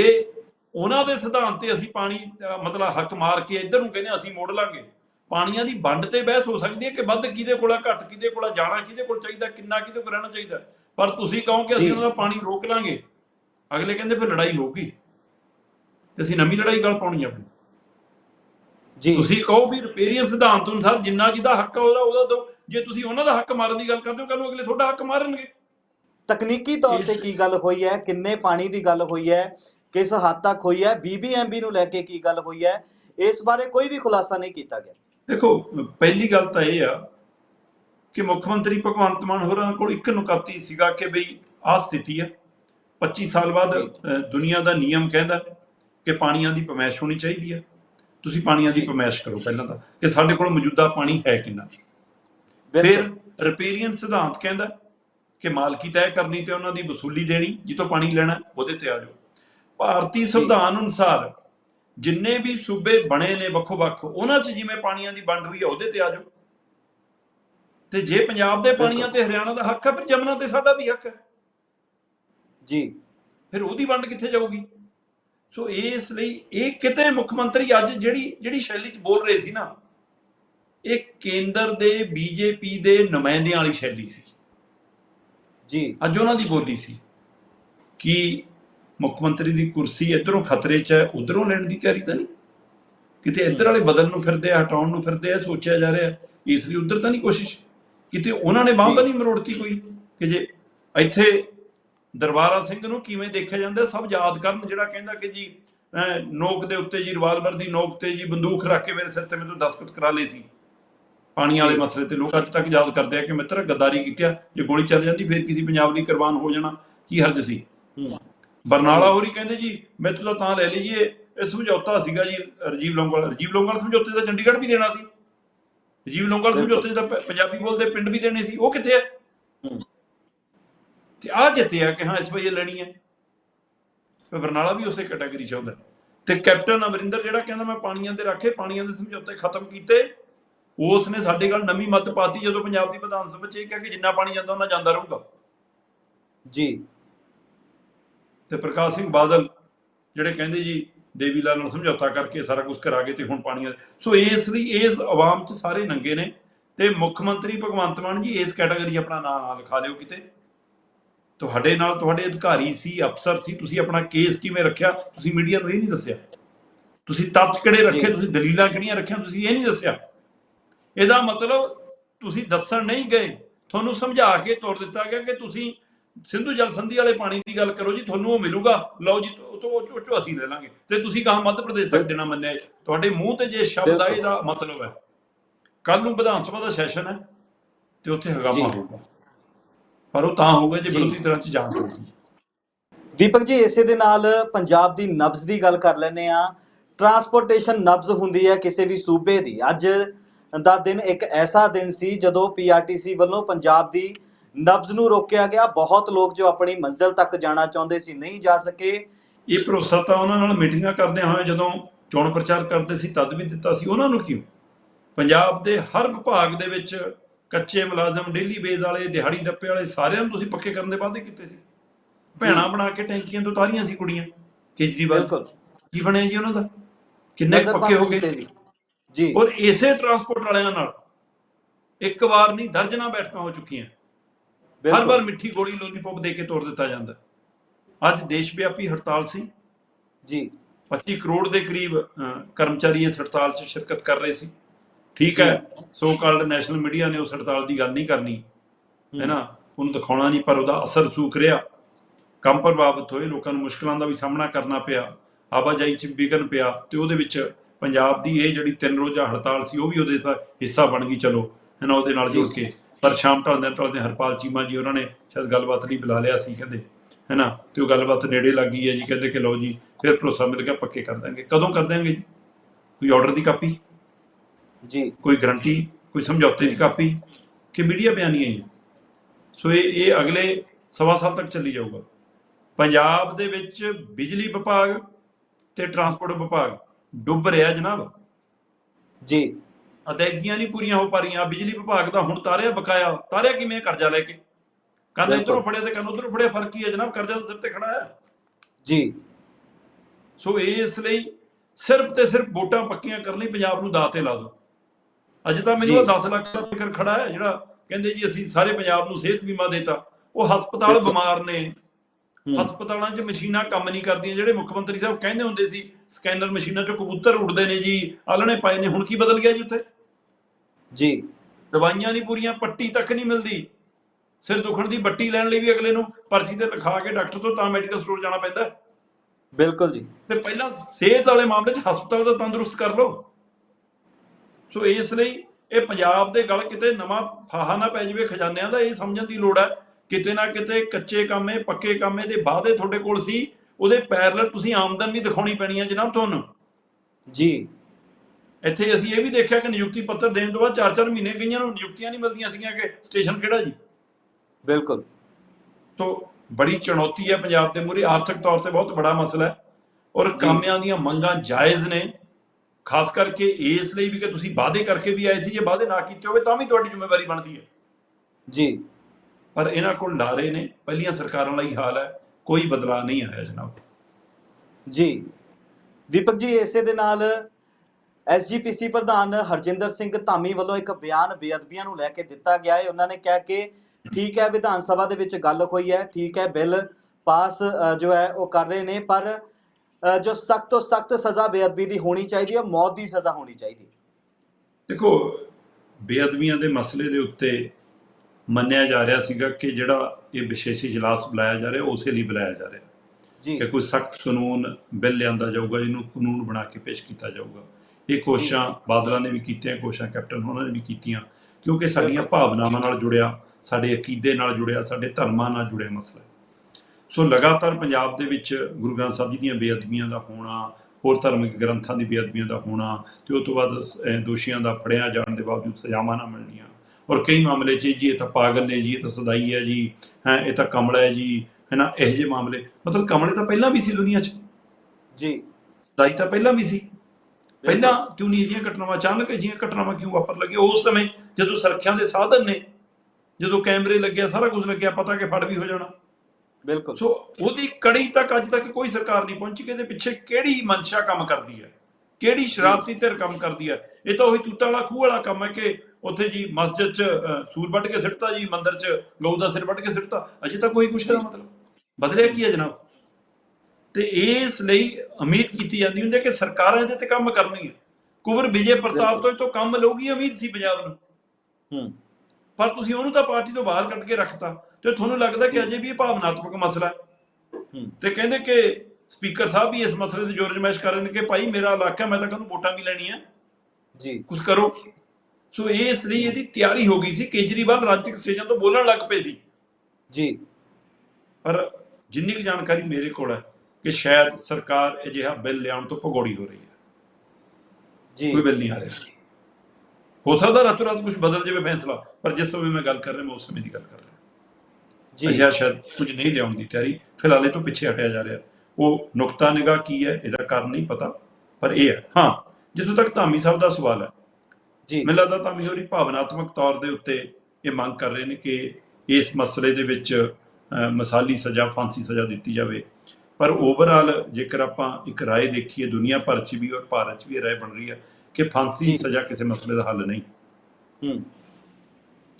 ਉਹਨਾਂ ਦੇ ਸਿਧਾਂਤ ਤੇ ਅਸੀਂ ਪਾਣੀ ਮਤਲਬ ਹੱਕ ਮਾਰ ਕੇ ਇੱਧਰ ਨੂੰ ਕਹਿੰਦੇ ਅਸੀਂ ਮੋੜ ਲਾਂਗੇ ਪਾਣੀਆਂ ਦੀ ਵੰਡ ਤੇ ਬਹਿਸ ਹੋ ਸਕਦੀ ਹੈ ਕਿ ਵੱਧ ਕਿਹਦੇ ਕੋਲ ਘੱਟ ਕਿਹਦੇ ਕੋਲ ਜਾਣਾ ਕਿਹਦੇ ਕੋਲ ਚਾਹੀਦਾ ਕਿੰਨਾ ਕਿਹਦੇ ਕੋਲ ਰਹਿਣਾ ਚਾਹੀਦਾ? ਪਰ ਤੁਸੀਂ ਕਹੋ ਕਿ ਅਸੀਂ। ਉਹਨਾਂ ਦਾ ਪਾਣੀ ਰੋਕ ਲਾਂਗੇ। ਅਗਲੇ ਕਹਿੰਦੇ ਫਿਰ ਲੜਾਈ ਹੋਊਗੀ ਤੇ ਅਸੀਂ ਨਵੀਂ ਲੜਾਈ ਗੱਲ ਪਾਉਣੀ ਆਪਣੀ।
ਜੀ।
ਤੁਸੀਂ ਕਹੋ ਵੀ ਰਿਪੇਰੀਅਨ ਸਿਧਾਂਤ ਅਨੁਸਾਰ ਜਿੰਨਾ ਜਿਹਦਾ ਹੱਕ ਆ ਉਹਦਾ ਉਹਦਾ ਦਿਓ। ਜੇ ਤੁਸੀਂ ਉਹਨਾਂ ਦਾ ਹੱਕ ਮਾਰਨ ਦੀ ਗੱਲ ਕਰਦੇ ਹੋ ਕੱਲ ਅਗਲੇ ਤੁਹਾਡਾ ਹੱਕ ਮਾਰਨਗੇ।
ਤਕਨੀਕੀ ਤੌਰ ਤੇ ਕੀ ਗੱਲ ਹੋਈ ਹੈ? ਕਿੰਨੇ ਪਾਣੀ ਦੀ ਗੱਲ ਹੋਈ ਹੈ? ਕਿਸ ਹੱਦ ਤੱਕ ਹੋਈ ਹੈ? ਬੀਬੀਐਮਬੀ ਨੂੰ ਲੈ ਕੇ ਕੀ ਗੱਲ ਹੋਈ ਹੈ? ਇਸ ਬਾਰੇ ਕੋਈ ਵੀ ਖੁਲਾਸਾ ਨਹੀਂ ਕੀਤਾ ਗਿਆ।
ਦੇਖੋ ਪਹਿਲੀ ਗੱਲ ਤਾਂ ਇਹ ਆ ਕਿ ਮੁੱਖ ਮੰਤਰੀ ਭਗਵੰਤ ਮਾਨ ਹੋਰਾਂ ਕੋਲ ਇੱਕ ਨੁਕਾਤੀ ਸੀਗਾ ਕਿ ਬਈ ਆਹ ਸਥਿਤੀ ਆ 25 ਸਾਲ ਬਾਅਦ ਦੁਨੀਆ ਦਾ ਨਿਯਮ ਕਹਿੰਦਾ ਕਿ ਪਾਣੀਆਂ ਦੀ ਪਮੈਸ਼ ਹੋਣੀ ਚਾਹੀਦੀ ਆ ਤੁਸੀਂ ਪਾਣੀਆਂ ਦੀ
ਜੀ।
ਪਮੈਸ਼ ਕਰੋ ਪਹਿਲਾਂ ਤਾਂ ਕਿ ਸਾਡੇ ਕੋਲ ਮੌਜੂਦਾ ਪਾਣੀ ਹੈ ਕਿੰਨਾ? ਫਿਰ ਰਿਪੇਰੀਅਨ ਸਿਧਾਂਤ ਕਹਿੰਦਾ ਕਿ ਮਾਲਕੀ ਤੈਅ ਕਰਨੀ ਤੇ ਉਹਨਾਂ ਦੀ ਵਸੂਲੀ ਦੇਣੀ ਜਿੱਥੋਂ ਪਾਣੀ ਲੈਣਾ ਉਹਦੇ ਤੇ ਆ ਜਾਓ। ਭਾਰਤੀ ਸੰਵਿਧਾਨ ਅਨੁਸਾਰ ਜਿੰਨੇ ਵੀ ਸੂਬੇ ਬਣੇ ਨੇ ਵੱਖੋ ਵੱਖ ਉਹਨਾਂ 'ਚ ਜਿਵੇਂ ਪਾਣੀਆਂ ਦੀ ਵੰਡ ਹੋਈ ਹੈ ਉਹਦੇ ਤੇ ਆ ਜਾਓ। ਤੇ ਜੇ ਪੰਜਾਬ ਦੇ ਪਾਣੀਆਂ ਤੇ ਹਰਿਆਣਾ ਦਾ ਹੱਕ ਹੈ ਫਿਰ ਜਮਨਾ ਤੇ ਸਾਡਾ ਵੀ ਹੱਕ ਹੈ
ਜੀ।
ਫਿਰ ਉਹਦੀ ਵੰਡ ਕਿੱਥੇ ਜਾਊਗੀ? ਸੋ ਇਸ ਲਈ ਇਹ ਕਿਤੇ ਮੁੱਖ ਮੰਤਰੀ ਅੱਜ ਜਿਹੜੀ ਜਿਹੜੀ ਸ਼ੈਲੀ 'ਚ ਬੋਲ ਰਹੇ ਸੀ ਨਾ ਇਹ ਕੇਂਦਰ ਦੇ ਬੀਜੇਪੀ ਦੇ ਨੁਮਾਇੰਦਿਆਂ ਵਾਲੀ ਸ਼ੈਲੀ ਸੀ।
ਜੀ।
ਅੱਜ ਉਹਨਾਂ ਦੀ ਬੋਲੀ ਸੀ ਕਿ ਮੁੱਖ ਮੰਤਰੀ ਦੀ ਕੁਰਸੀ ਇਧਰੋਂ ਖਤਰੇ 'ਚ ਹੈ ਉਧਰੋਂ ਲੈਣ ਦੀ ਤਿਆਰੀ ਤਾਂ ਨਹੀਂ। ਕਿਤੇ ਇੱਧਰ ਵਾਲੇ ਬਦਲਣ ਨੂੰ ਫਿਰਦੇ ਆ ਹਟਾਉਣ ਨੂੰ ਫਿਰਦੇ ਆ ਸੋਚਿਆ ਜਾ ਰਿਹਾ ਇਸ ਲਈ ਉਧਰ ਤਾਂ ਨਹੀਂ ਕੋਸ਼ਿਸ਼। ਕਿਤੇ ਉਹਨਾਂ ਨੇ ਬਾਂਹ ਤਾਂ ਨਹੀਂ ਮਰੋੜਤੀ ਕੋਈ ਕਿ ਜੇ ਇੱਥੇ ਦਰਬਾਰਾ ਸਿੰਘ ਨੂੰ ਕਿਵੇਂ ਦੇਖਿਆ ਜਾਂਦਾ ਸਭ ਯਾਦ ਕਰਨ ਜਿਹੜਾ ਕਹਿੰਦਾ ਕਿ ਜੀ ਨੋਕ ਦੇ ਉੱਤੇ ਜੀ ਰਿਵਾਲਵਰ ਦੀ ਨੋਕ ਤੇ ਜੀ ਬੰਦੂਕ ਰੱਖ ਕੇ ਮੇਰੇ ਸਿਰ ਤੇ ਮੈਨੂੰ ਦਸਖਤ ਕਰਾ ਲਏ ਸੀ ਪਾਣੀ ਵਾਲੇ। ਮਸਲੇ ਤੇ ਲੋਕ ਅੱਜ ਤੱਕ ਯਾਦ ਕਰਦੇ ਆ ਕਿ ਮਿੱਤਰ ਗੱਦਾਰੀ ਕੀਤੀ ਆ ਜੇ ਗੋਲੀ ਚੱਲ ਜਾਂਦੀ ਫਿਰ ਕਿਸੇ ਪੰਜਾਬ ਲਈ ਕੁਰਬਾਨ ਹੋ ਜਾਣਾ ਕੀ ਹਰਜ ਸੀ
ਹੂੰ
ਬਰਨਾਲਾ ਹੋਰੀ ਕਹਿੰਦੇ ਜੀ ਮੈਥੋਂ ਤਾਂ ਤਾਂ ਲੈ ਲਈਏ ਇਹ ਸਮਝੌਤਾ ਸੀਗਾ ਜੀ ਰਜੀਵ ਲੋਂਗਲ ਰਜੀਵ ਲੋਂਗਲ ਸਮਝੌਤੇ ਦਾ ਚੰਡੀਗੜ੍ਹ ਵੀ ਦੇਣਾ ਸੀ ਰਜੀਵ ਲੋਂਗਲ। ਸਮਝੌਤੇ ਦਾ ਪੰਜਾਬੀ ਬੋਲਦੇ ਪਿੰਡ ਵੀ ਦੇਣੇ ਸੀ ਉਹ ਕਿੱਥੇ ਹੂੰ। ਤੇ ਆ ਜਿੱਤਿਆ ਕਿ ਹਾਂ ਇਸ ਵਜੇ ਲੈਣੀ ਹੈ। ਬਰਨਾਲਾ ਵੀ ਉਸੇ ਕੈਟਾਗਰੀ ਚ ਆਉਂਦਾ ਤੇ ਕੈਪਟਨ ਅਮਰਿੰਦਰ ਜਿਹੜਾ ਕਹਿੰਦਾ ਮੈਂ ਪਾਣੀਆਂ ਦੇ ਰੱਖੇ ਪਾਣੀਆਂ ਦੇ ਸਮਝੌਤੇ ਖਤਮ ਕੀਤੇ ਉਸ ਨੇ ਸਾਡੇ ਗੱਲ ਨਵੀਂ ਮੱਤ ਪਾਤੀ ਜਦੋਂ ਪੰਜਾਬ ਦੀ ਵਿਧਾਨ ਸਭਾ ਚ ਇਹ ਕਿਹਾ ਕਿ ਜਿੰਨਾ ਪਾਣੀ ਜਾਂਦਾ ਉਹਨਾਂ ਜਾਂਦਾ ਰਹੂਗਾ।
ਜੀ।
ਤੇ ਪ੍ਰਕਾਸ਼ ਸਿੰਘ ਬਾਦਲ ਜਿਹੜੇ ਕਹਿੰਦੇ ਜੀ ਦੇਵੀ ਲਾਲ ਨਾਲ ਸਮਝੌਤਾ ਕਰਕੇ ਸਾਰਾ ਕੁਝ ਕਰਾ ਕੇ ਤੇ ਹੁਣ ਪਾਣੀ ਆ- ਸੋ ਇਸ ਲਈ ਇਸ ਆਵਾਮ 'ਚ ਸਾਰੇ ਨੰਗੇ ਨੇ। ਤੇ ਮੁੱਖ ਮੰਤਰੀ ਭਗਵੰਤ ਮਾਨ ਜੀ ਇਸ ਕੈਟਾਗਰੀ ਆਪਣਾ ਨਾਮ ਨਾ ਲਿਖਾ ਲਿਓ ਕਿਤੇ। ਤੁਹਾਡੇ ਨਾਲ ਤੁਹਾਡੇ ਅਧਿਕਾਰੀ ਸੀ ਅਫਸਰ ਸੀ ਤੁਸੀਂ ਆਪਣਾ ਕੇਸ ਕਿਵੇਂ ਰੱਖਿਆ? ਤੁਸੀਂ ਮੀਡੀਆ ਨੂੰ ਇਹ ਨਹੀਂ ਦੱਸਿਆ। ਤੁਸੀਂ ਤੱਥ ਕਿਹੜੇ ਰੱਖੇ। ਤੁਸੀਂ ਦਲੀਲਾਂ ਕਿਹੜੀਆਂ ਰੱਖੀਆਂ? ਤੁਸੀਂ ਇਹ ਨਹੀਂ ਦੱਸਿਆ। ਇਹਦਾ ਮਤਲਬ ਤੁਸੀਂ ਦੱਸਣ ਨਹੀਂ ਗਏ। ਤੁਹਾਨੂੰ ਸਮਝਾ ਕੇ ਤੋਰ ਦਿੱਤਾ ਗਿਆ ਕਿ ਤੁਸੀਂ ਸਿੰਧੂ ਜਲ ਸੰਧੀ ਵਾਲੇ ਪਾਣੀ ਦੀ ਗੱਲ ਕਰੋ ਜੀ ਤੁਹਾਨੂੰ ਉਹ ਮਿਲੂਗਾ। ਲਓ ਜੀ ਉਹ ਚੋਂ ਅਸੀਂ ਲੈ ਲਾਂਗੇ। ਤੇ ਤੁਸੀਂ ਕਹਾ ਮੱਧ ਪ੍ਰਦੇਸ਼ ਤੱਕ ਦੇਣਾ ਮੰਨਿਆ। ਤੁਹਾਡੇ ਮੂੰਹ ਤੇ ਜੇ ਸ਼ਬਦ ਆ। ਇਹਦਾ ਮਤਲਬ ਹੈ। ਕੱਲ ਨੂੰ ਵਿਧਾਨ ਸਭਾ ਦਾ ਸੈਸ਼ਨ ਹੈ ਤੇ ਉੱਥੇ ਹਗਾਮਾ। ਹੋਊਗਾ। ਪਰ ਉਹ ਤਾਂ ਹੋਊਗਾ ਜੇ। ਵਿਰੋਧੀ ਤਰ੍ਹਾਂ ਚ ਜਾਂਚ ਹੋਊਗੀ
ਦੀਪਕ ਜੀ ਇਸੇ ਦੇ ਨਾਲ ਪੰਜਾਬ ਦੀ ਨਬਜ਼ ਦੀ ਗੱਲ ਕਰ ਲੈਨੇ ਆ ਟਰਾਂਸਪੋਰਟੇਸ਼ਨ ਨਬਜ਼ ਹੁੰਦੀ ਹੈ ਕਿਸੇ ਵੀ ਸੂਬੇ ਦੀ। ਅੱਜ ਦਾ ਦਿਨ ਇੱਕ ਐਸਾ ਦਿਨ ਸੀ ਜਦੋਂ ਪੀਆਰਟੀਸੀ ਵੱਲੋਂ ਪੰਜਾਬ ਦੀ ਨਬਜ਼ ਨੂੰ ਰੋਕਿਆ ਗਿਆ। ਬਹੁਤ ਲੋਕ ਜੋ ਆਪਣੀ ਮੰਜ਼ਿਲ ਤੱਕ ਜਾਣਾ ਚਾਹੁੰਦੇ ਸੀ ਨਹੀਂ ਜਾ ਸਕੇ।
ਇਹ ਭਰੋਸਾ ਤਾਂ ਉਹਨਾਂ ਨਾਲ ਮੀਟਿੰਗਾਂ ਕਰਦੇ ਹੋਏ ਜਦੋਂ ਚੋਣ ਪ੍ਰਚਾਰ ਕਰਦੇ ਸੀ ਤਦ ਵੀ ਦਿੱਤਾ ਸੀ। ਉਹਨਾਂ ਨੂੰ ਕਿਉਂ? ਪੰਜਾਬ ਦੇ ਹਰ ਵਿਭਾਗ ਦੇ ਵਿੱਚ ਕੱਚੇ ਮੁਲਾਜ਼ਮ ਡੇਲੀ ਬੇਸ ਵਾਲੇ ਦਿਹਾੜੀ ਦੱਪੇ ਵਾਲੇ ਸਾਰਿਆਂ ਨੂੰ ਤੁਸੀਂ ਪੱਕੇ ਕਰਨ ਦੇ ਵਾਅਦੇ ਕੀਤੇ ਸੀ। ਭੈਣਾਂ ਬਣਾ ਕੇ ਟੈਂਕੀਆਂ ਤੋਂ ਉਤਾਰੀਆਂ ਸੀ ਕੁੜੀਆਂ। ਕੇਜਰੀਵਾਲ
ਬਿਲਕੁਲ।
ਕੀ ਬਣਿਆ ਜੀ ਉਹਨਾਂ ਦਾ? ਕਿੰਨੇ ਪੱਕੇ ਹੋ ਗਏ?
ਜੀ।
ਔਰ ਇਸੇ ਟਰਾਂਸਪੋਰਟ ਵਾਲਿਆਂ ਨਾਲ ਇੱਕ ਵਾਰ ਨਹੀਂ ਦਰਜਨਾਂ ਬੈਠਕਾਂ ਹੋ ਚੁੱਕੀਆਂ। ਹਰ। ਵਾਰ ਮਿੱਠੀ ਗੋਲੀ ਲੋਲੀਪੌਪ ਦੇ ਕੇ ਤੋੜ ਦਿੱਤਾ ਜਾਂਦਾ। ਅੱਜ ਦੇਸ਼ ਵਿਆਪੀ ਹੜਤਾਲ ਸੀ।
ਜੀ।
25 ਕਰੋੜ ਦੇ ਕਰੀਬ ਕਰਮਚਾਰੀ ਇਸ ਹੜਤਾਲ 'ਚ ਸ਼ਿਰਕਤ ਕਰ ਰਹੇ ਸੀ। ਠੀਕ ਹੈ। ਸੋ ਕਾਲਡ ਨੈਸ਼ਨਲ ਮੀਡੀਆ ਨੇ ਉਸ ਹੜਤਾਲ ਦੀ ਗੱਲ ਨਹੀਂ ਕਰਨੀ ਹੈ। ਨਾ? ਉਹਨੂੰ ਦਿਖਾਉਣਾ ਨਹੀਂ ਪਰ ਉਹਦਾ ਅਸਰ ਸੂਖ ਰਿਹਾ। ਕੰਮ ਪ੍ਰਭਾਵਿਤ ਹੋਏ ਲੋਕਾਂ ਨੂੰ ਮੁਸ਼ਕਲਾਂ ਦਾ ਵੀ ਸਾਹਮਣਾ ਕਰਨਾ ਪਿਆ ਆਵਾਜਾਈ 'ਚ ਵਿਘਨ ਪਿਆ ਤੇ ਉਹਦੇ ਵਿੱਚ ਪੰਜਾਬ ਦੀ ਇਹ ਜਿਹੜੀ ਤਿੰਨ ਰੋਜ਼ਾ ਹੜਤਾਲ ਸੀ ਉਹ ਵੀ ਉਹਦੇ ਦਾ ਹਿੱਸਾ ਬਣ ਗਈ ਚਲੋ ਹੈ ਨਾ ਉਹਦੇ ਨਾਲ ਜੁੜ। ਕੇ। ਪਰ ਸ਼ਾਮ ਢਲਦੇ ਢਲਦੇ ਹਰਪਾਲ ਚੀਮਾ ਜੀ ਉਹਨਾਂ ਨੇ ਸ਼ਾਇਦ ਗੱਲਬਾਤ ਲਈ ਬੁਲਾ ਲਿਆ ਸੀ ਕਹਿੰਦੇ ਹੈ ਨਾ ਤੇ ਉਹ ਗੱਲਬਾਤ ਨੇੜੇ ਲੱਗ ਗਈ ਹੈ ਜੀ ਕਹਿੰਦੇ ਕਿ ਲਓ ਜੀ ਫਿਰ ਭਰੋਸਾ ਮਿਲ ਗਿਆ ਪੱਕੇ ਕਰ ਦਾਂਗੇ। ਕਦੋਂ ਕਰ ਦਾਂਗੇ ਜੀ? ਕੋਈ ਆਰਡਰ ਦੀ ਕਾਪੀ?
ਜੀ।
ਕੋਈ ਗਰੰਟੀ ਕੋਈ ਸਮਝੌਤੇ ਦੀ ਕਾਪੀ ਕਿ ਮੀਡੀਆ ਬਿਆਨੀਆਂ ਹੀ। ਸੋ ਇਹ ਇਹ ਅਗਲੇ ਸਵਾ ਸਾਲ ਤੱਕ ਚੱਲੀ ਜਾਊਗਾ। ਪੰਜਾਬ ਦੇ ਵਿੱਚ ਬਿਜਲੀ ਵਿਭਾਗ ਤੇ ਟਰਾਂਸਪੋਰਟ ਵਿਭਾਗ ਡੁੱਬ ਰਿਹਾ ਜਨਾਬ।
ਜੀ।
ਅਦਾਇਗੀਆਂ ਨਹੀਂ ਪੂਰੀਆਂ ਹੋ ਪਾ ਰਹੀਆਂ। ਬਿਜਲੀ ਵਿਭਾਗ ਦਾ ਹੁਣ ਤਾਰਿਆ ਬਕਾਇਆ। ਤਾਰਿਆ ਕਿਵੇਂ ਕਰਜ਼ਾ ਲੈ ਕੇ? ਕੰਨ
ਬਿਲਕੁਲ।
ਇਧਰੋਂ ਫੜਿਆ ਤੇ ਕੰਨ ਉਧਰੋਂ ਫੜਿਆ। ਫ਼ਰਕ ਕੀ ਹੈ ਜਨਾਬ? ਕਰਜ਼ਾ ਤਾਂ ਸਿਰ ਤੇ ਖੜਾ ਹੈ।
ਜੀ।
ਸੋ ਇਸ ਲਈ ਸਿਰਫ ਤੇ ਸਿਰਫ ਵੋਟਾਂ ਪੱਕੀਆਂ ਕਰਨ ਲਈ ਪੰਜਾਬ ਨੂੰ ਦਾਅ ਤੇ ਲਾ ਦਿਓ। ਅੱਜ ਤਾਂ ਮੈਨੂੰ। ਉਹ 10 ਲੱਖ ਦਾ ਫਿਕਰ ਖੜਾ ਹੈ ਜਿਹੜਾ ਕਹਿੰਦੇ ਜੀ ਅਸੀਂ ਸਾਰੇ ਪੰਜਾਬ ਨੂੰ ਸਿਹਤ ਬੀਮਾ ਦੇਤਾ। ਉਹ ਹਸਪਤਾਲ। ਬਿਮਾਰ ਨੇ। ਹਸਪਤਾਲਾਂ 'ਚ ਮਸ਼ੀਨਾਂ ਕੰਮ ਨਹੀਂ ਕਰਦੀਆਂ ਜਿਹੜੇ ਮੁੱਖ ਮੰਤਰੀ ਸਾਹਿਬ ਕਹਿੰਦੇ ਹੁੰਦੇ ਸੀ ਸਕੈਨਰ ਮਸ਼ੀਨਾਂ 'ਚੋਂ ਕਬੂਤਰ ਉੱਡਦੇ ਨੇ ਜੀ ਆਲਣੇ ਪਾਏ ਨੇ ਹੁਣ ਕੀ ਬਦਲ ਗਿਆ ਜੀ ਉੱਥੇ?
ਜੀ।
ਦਵਾਈਆਂ ਨਹੀਂ ਪੂਰੀਆਂ ਪੱਟੀ ਤੱਕ ਨਹੀਂ ਮਿਲਦੀ। ਸਿਰ ਦੁਖਣ ਦੀ ਬੱਟੀ ਲੈਣ ਲਈ ਵੀ ਅਗਲੇ ਨੂੰ ਪਰਚੀ ਤੇ ਲਿਖਾ ਕੇ ਡਾਕਟਰ ਤੋਂ ਤਾਂ ਮੈਡੀਕਲ ਸਟੋਰ ਜਾਣਾ ਪੈਂਦਾ।
ਬਿਲਕੁਲ ਜੀ।
ਤੇ ਪਹਿਲਾਂ ਸਿਹਤ ਵਾਲੇ ਮਾਮਲੇ 'ਚ ਹਸਪਤਾਲ ਦਾ ਤੰਦਰੁਸਤ ਕਰ ਲਓ। ਸੋ ਇਸ ਲਈ ਇਹ ਪੰਜਾਬ ਦੇ ਗਲ ਕਿਤੇ ਨਵਾਂ ਫਾਹਾ ਨਾ ਪੈ ਜਾਵੇ ਖਜ਼ਾਨਿਆਂ ਦਾ ਇਹ ਸਮਝਣ ਦੀ ਲੋੜ ਹੈ। ਕਿਤੇ ਨਾ ਕਿਤੇ ਕੱਚੇ ਕੰਮੇ ਪੱਕੇ ਕੰਮੇ ਦੇ ਵਾਅਦੇ ਤੁਹਾਡੇ ਕੋਲ ਸੀ ਉਹਦੇ ਪੈਰਲਲ ਤੁਸੀਂ ਆਮਦਨ ਵੀ ਦਿਖਾਉਣੀ ਪੈਣੀ ਹੈ ਜਨਾਬ ਤੁਹਾਨੂੰ।
ਜੀ।
ਇੱਥੇ ਅਸੀਂ ਇਹ ਵੀ ਦੇਖਿਆ ਕਿ ਨਿਯੁਕਤੀ ਪੱਤਰ ਦੇਣ ਤੋਂ ਬਾਅਦ 4-4 ਮਹੀਨੇ ਗਈਆਂ ਨੂੰ ਨਿਯੁਕਤੀਆਂ ਨਹੀਂ ਮਿਲਦੀਆਂ ਸੀਗੀਆਂ ਕਿ ਸਟੇਸ਼ਨ ਕਿਹੜਾ ਜੀ?
ਬਿਲਕੁਲ।
ਸੋ ਬੜੀ ਚੁਣੌਤੀ ਹੈ ਪੰਜਾਬ ਦੇ ਮੂਹਰੇ। ਆਰਥਿਕ ਤੌਰ ਤੇ ਬਹੁਤ ਬੜਾ ਮਸਲਾ ਹੈ। ਔਰ। ਕਾਮਿਆਂ ਦੀਆਂ ਮੰਗਾਂ ਜਾਇਜ਼ ਨੇ। ਖਾਸ ਕਰਕੇ ਇਸ ਲਈ ਵੀ ਕਿ ਤੁਸੀਂ ਵਾਅਦੇ ਕਰਕੇ ਵੀ ਆਏ ਸੀ ਜੇ ਵਾਅਦੇ ਨਾ ਕੀਤੇ ਹੋਵੇ ਤਾਂ ਵੀ ਤੁਹਾਡੀ ਜ਼ਿੰਮੇਵਾਰੀ ਬਣਦੀ ਹੈ।
ਜੀ।
ਪਰ ਇਹਨਾਂ ਕੋਲ ਲਾਰੇ ਨੇ ਪਹਿਲੀਆਂ ਸਰਕਾਰਾਂ ਲਈ ਹਾਲ ਹੈ ਕੋਈ ਬਦਲਾਅ ਨਹੀਂ ਆਇਆ ਜਨਾਬ।
ਜੀ। ਦੀਪਕ ਜੀ ਇਸੇ ਦੇ ਨਾਲ ਐਸਜੀਪੀਸੀ ਪ੍ਰਧਾਨ ਹਰਜਿੰਦਰ ਸਿੰਘ ਧਾਮੀ ਵੱਲੋਂ ਇੱਕ ਬਿਆਨ ਬੇਅਦਬੀਆਂ ਨੂੰ ਲੈ ਕੇ ਦਿੱਤਾ ਗਿਆ ਹੈ। ਉਹਨਾਂ ਨੇ ਕਿਹਾ ਕਿ ਠੀਕ ਹੈ ਵਿਧਾਨ ਸਭਾ ਦੇ ਵਿੱਚ ਗੱਲ ਹੋਈ ਹੈ ਠੀਕ ਹੈ ਬਿੱਲ ਪਾਸ ਜੋ ਹੈ ਉਹ ਕਰ ਰਹੇ ਨੇ ਪਰ ਜੋ ਸਖਤ ਤੋਂ ਸਖਤ ਸਜ਼ਾ ਬੇਅਦਬੀ ਦੀ ਹੋਣੀ ਚਾਹੀਦੀ ਹੈ ਮੌਤ ਦੀ ਸਜ਼ਾ ਹੋਣੀ ਚਾਹੀਦੀ ਹੈ।
ਦੇਖੋ ਬੇਅਦਬੀਆਂ ਦੇ ਮਸਲੇ ਦੇ ਉੱਤੇ ਮੰਨਿਆ ਜਾ ਰਿਹਾ ਸੀਗਾ ਕਿ ਜਿਹੜਾ ਇਹ ਵਿਸ਼ੇਸ਼ ਇਜਲਾਸ ਬੁਲਾਇਆ ਜਾ ਰਿਹਾ ਉਸੇ ਲਈ ਬੁਲਾਇਆ ਜਾ ਰਿਹਾ।
ਜੀ।
ਕਿ ਕੋਈ ਸਖਤ ਕਾਨੂੰਨ ਬਿੱਲ ਲਿਆਂਦਾ ਜਾਊਗਾ ਜਿਹਨੂੰ ਕਾਨੂੰਨ ਬਣਾ ਕੇ ਪੇਸ਼ ਕੀਤਾ ਜਾਊਗਾ। ਇਹ ਕੋਸ਼ਿਸ਼ਾਂ ਬਾਦਲਾਂ ਨੇ ਵੀ ਕੀਤੀਆਂ ਕੋਸ਼ਿਸ਼ਾਂ ਕੈਪਟਨ ਹੋਣਾ ਨੇ ਵੀ ਕੀਤੀਆਂ ਕਿਉਂਕਿ ਸਾਡੀਆਂ ਭਾਵਨਾਵਾਂ ਨਾਲ ਜੁੜਿਆ ਸਾਡੇ ਅਕੀਦੇ ਨਾਲ ਜੁੜਿਆ ਸਾਡੇ ਧਰਮਾਂ ਨਾਲ ਜੁੜਿਆ ਮਸਲਾ। ਹੈ। ਸੋ ਲਗਾਤਾਰ ਪੰਜਾਬ ਦੇ ਵਿੱਚ ਗੁਰੂ ਗ੍ਰੰਥ ਸਾਹਿਬ ਜੀ ਦੀਆਂ ਬੇਅਦਬੀਆਂ ਦਾ ਹੋਣਾ ਹੋਰ ਧਾਰਮਿਕ ਗ੍ਰੰਥਾਂ ਦੀ ਬੇਅਦਬੀਆਂ ਦਾ ਹੋਣਾ ਤੇ ਉਸ ਤੋਂ ਬਾਅਦ ਦੋਸ਼ੀਆਂ ਦਾ ਫੜਿਆ ਜਾਣ ਦੇ ਬਾਵਜੂਦ ਸਜ਼ਾਵਾਂ ਨਾ ਮਿਲਣੀਆਂ। ਔਰ ਕਈ ਮਾਮਲੇ 'ਚ ਜੀ ਇਹ ਤਾਂ ਪਾਗਲ ਨੇ ਜੀ ਇਹ ਤਾਂ ਸਦਾਈ ਹੈ ਜੀ ਹੈ ਇਹ ਤਾਂ ਕਮਲਾ ਹੈ ਜੀ ਹੈ ਨਾ ਇਹੋ ਜਿਹੇ ਮਾਮਲੇ। ਮਤਲਬ ਕਮਲੇ ਤਾਂ ਪਹਿਲਾਂ ਵੀ ਸੀ ਦੁਨੀਆ 'ਚ।
ਜੀ।
ਸਦਾਈ ਤਾਂ ਪਹਿਲਾਂ ਵੀ ਸੀ। ਪਹਿਲਾਂ ਕਿਉਂ ਨਹੀਂ ਅਜਿਹੀਆਂ ਘਟਨਾਵਾਂ ਅਚਾਨਕ ਅਜਿਹੀਆਂ ਘਟਨਾਵਾਂ ਕਿਉਂ ਵਾਪਰ ਲੱਗੀਆਂ? ਉਸ ਸਮੇਂ ਜਦੋਂ ਸੁਰੱਖਿਆ ਦੇ ਸਾਧਨ ਨੇ ਜਦੋਂ ਕੈਮਰੇ ਲੱਗਿਆ ਸਾਰਾ ਕੁਝ ਲੱਗਿਆ ਪਤਾ ਕਿ ਫੜ ਵੀ ਹੋ ਜਾਣਾ।
ਬਿਲਕੁਲ।
ਸੋ ਉਹਦੀ ਕੜੀ ਤੱਕ ਅੱਜ ਤੱਕ ਕੋਈ ਸਰਕਾਰ ਨਹੀਂ ਪਹੁੰਚੀ ਕਿ ਇਹਦੇ ਪਿੱਛੇ ਕਿਹੜੀ ਮਨਸ਼ਾ ਕੰਮ ਕਰਦੀ ਹੈ? ਕਿਹੜੀ ਸ਼ਰਾਰਤੀ ਧਿਰ ਕੰਮ ਕਰਦੀ ਹੈ? ਇਹ ਤਾਂ ਉਹੀ ਤੂਤਾਂ ਵਾਲਾ ਖੂਹ ਵਾਲਾ ਕੰਮ ਹੈ ਕਿ ਉੱਥੇ ਜੀ ਮਸਜਿਦ 'ਚ ਸੂਰ ਵੱਢ ਕੇ ਸਿੱਟਤਾ ਜੀ ਮੰਦਿਰ 'ਚ ਗਊ ਦਾ ਸਿਰ ਵੱਢ ਕੇ ਸਿੱਟਤਾ। ਅਜੇ ਤਾਂ ਕੋਈ ਕੁਛ ਦਾ ਮਤਲਬ? ਬਦਲਿਆ ਕੀ ਹੈ ਜਨਾਬ? ਤੇ ਇਸ ਲਈ ਉਮੀਦ ਕੀਤੀ ਜਾਂਦੀ ਹੁੰਦੀ ਹੈ ਕਿ ਸਰਕਾਰਾਂ ਇਹਦੇ ਤੇ ਕੰਮ ਕਰਨਗੀਆਂ। ਕੁਵਰ ਵਿਜੇ ਪ੍ਰਤਾਪ ਤੋਂ ਇਹ ਤੋਂ ਕੰਮ ਲਊਗੀ ਉਮੀਦ ਸੀ ਪੰਜਾਬ ਨੂੰ।
ਹੂੰ।
ਪਰ ਤੁਸੀਂ ਉਹਨੂੰ ਤਾਂ ਪਾਰਟੀ ਤੋਂ ਬਾਹਰ ਕੱਢ ਕੇ ਰੱਖਤਾ। ਤੇ ਤੁਹਾਨੂੰ ਲੱਗਦਾ ਕਿ ਅਜੇ ਵੀ ਇਹ ਭਾਵਨਾਤਮਕ ਮਸਲਾ ਹੈ? ਤੇ ਕਹਿੰਦੇ ਕਿ ਸਪੀਕਰ ਸਾਹਿਬ ਵੀ ਇਸ ਮਸਲੇ ਤੇ ਜ਼ੋਰ ਜਮਾਇਸ਼ ਕਰ ਰਹੇ ਨੇ ਕਿ ਭਾਈ ਮੇਰਾ ਇਲਾਕਾ ਮੈਂ ਤਾਂ ਕਹਨੂੰ ਵੋਟਾਂ ਵੀ ਲੈਣੀਆਂ।
ਜੀ।
ਕੁਝ ਕਰੋ। ਸੋ ਇਸ ਲਈ ਇਹਦੀ ਤਿਆਰੀ ਹੋ ਗਈ ਸੀ ਕੇਜਰੀਵਾਲ ਰਾਜਨੀਤਿਕ ਸਟੇਜਾਂ ਤੋਂ ਬੋਲਣ ਲੱਗ ਪਏ ਸੀ।
ਜੀ।
ਪਰ ਜਿੰਨੀ ਕੁ ਜਾਣਕਾਰੀ ਮੇਰੇ ਕੋਲ ਹੈ ਕਿ ਸ਼ਾਇਦ ਸਰਕਾਰ ਅਜਿਹਾ ਬਿੱਲ ਲਿਆਉਣ ਤੋਂ ਭਗੌੜੀ ਹੋ ਰਹੀ ਹੈ।
ਜੀ।
ਕੋਈ ਬਿੱਲ ਨਹੀਂ ਆ ਰਿਹਾ। ਹੋ ਸਕਦਾ ਰਾਤੋਂ ਰਾਤ ਕੁਝ ਬਦਲ ਜਾਵੇ ਫੈਸਲਾ ਪਰ ਜਿਸ ਸਮੇਂ ਮੈਂ ਗੱਲ ਕਰ ਰਿਹਾ ਮੈਂ ਉਸ ਸਮੇਂ ਦੀ ਗੱਲ ਕਰ ਰਿਹਾ। ਅਜਿਹਾ ਸ਼ਾਇਦ ਕੁਝ ਨਹੀਂ ਲਿਆਉਣ ਦੀ ਤਿਆਰੀ ਫਿਲਹਾਲ ਇਹ ਤੋਂ ਪਿੱਛੇ ਹਟਿਆ ਜਾ ਰਿਹਾ ਉਹ ਨੁਕਤਾ ਨਿਗਾਹ ਕੀ ਹੈ ਇਹਦਾ ਕਾਰਨ ਨਹੀਂ ਪਤਾ ਪਰ ਇਹ ਹੈ ਹਾਂ ਜਿੱਥੋਂ ਤੱਕ ਧਾਮੀ ਸਾਹਿਬ ਦਾ ਸਵਾਲ ਹੈ
ਜੀ
ਮੈਨੂੰ ਲੱਗਦਾ ਧਾਮੀ ਹੋਰੀ ਭਾਵਨਾਤਮਕ ਤੌਰ ਦੇ ਉੱਤੇ ਇਹ ਮੰਗ ਕਰ ਰਹੇ ਨੇ ਕਿ ਇਸ ਮਸਲੇ ਦੇ ਵਿੱਚ ਅਹ, ਮਸਾਲੀ ਸਜ਼ਾ ਫਾਂਸੀ ਸਜ਼ਾ ਦਿੱਤੀ ਜਾਵੇ ਪਰ ਓਵਰਆਲ ਜੇਕਰ ਆਪਾਂ ਇੱਕ رائے ਦੇਖੀਏ ਦੁਨੀਆ ਭਰ 'ਚ ਵੀ ਔਰ ਭਾਰਤ 'ਚ ਵੀ ਇਹ رائے ਬਣ ਰਹੀ ਹੈ ਕਿ ਫਾਂਸੀ
ਜੀ।
ਸਜ਼ਾ ਕਿਸੇ ਮਸਲੇ ਦਾ ਹੱਲ ਨਹੀਂ
ਹੂੰ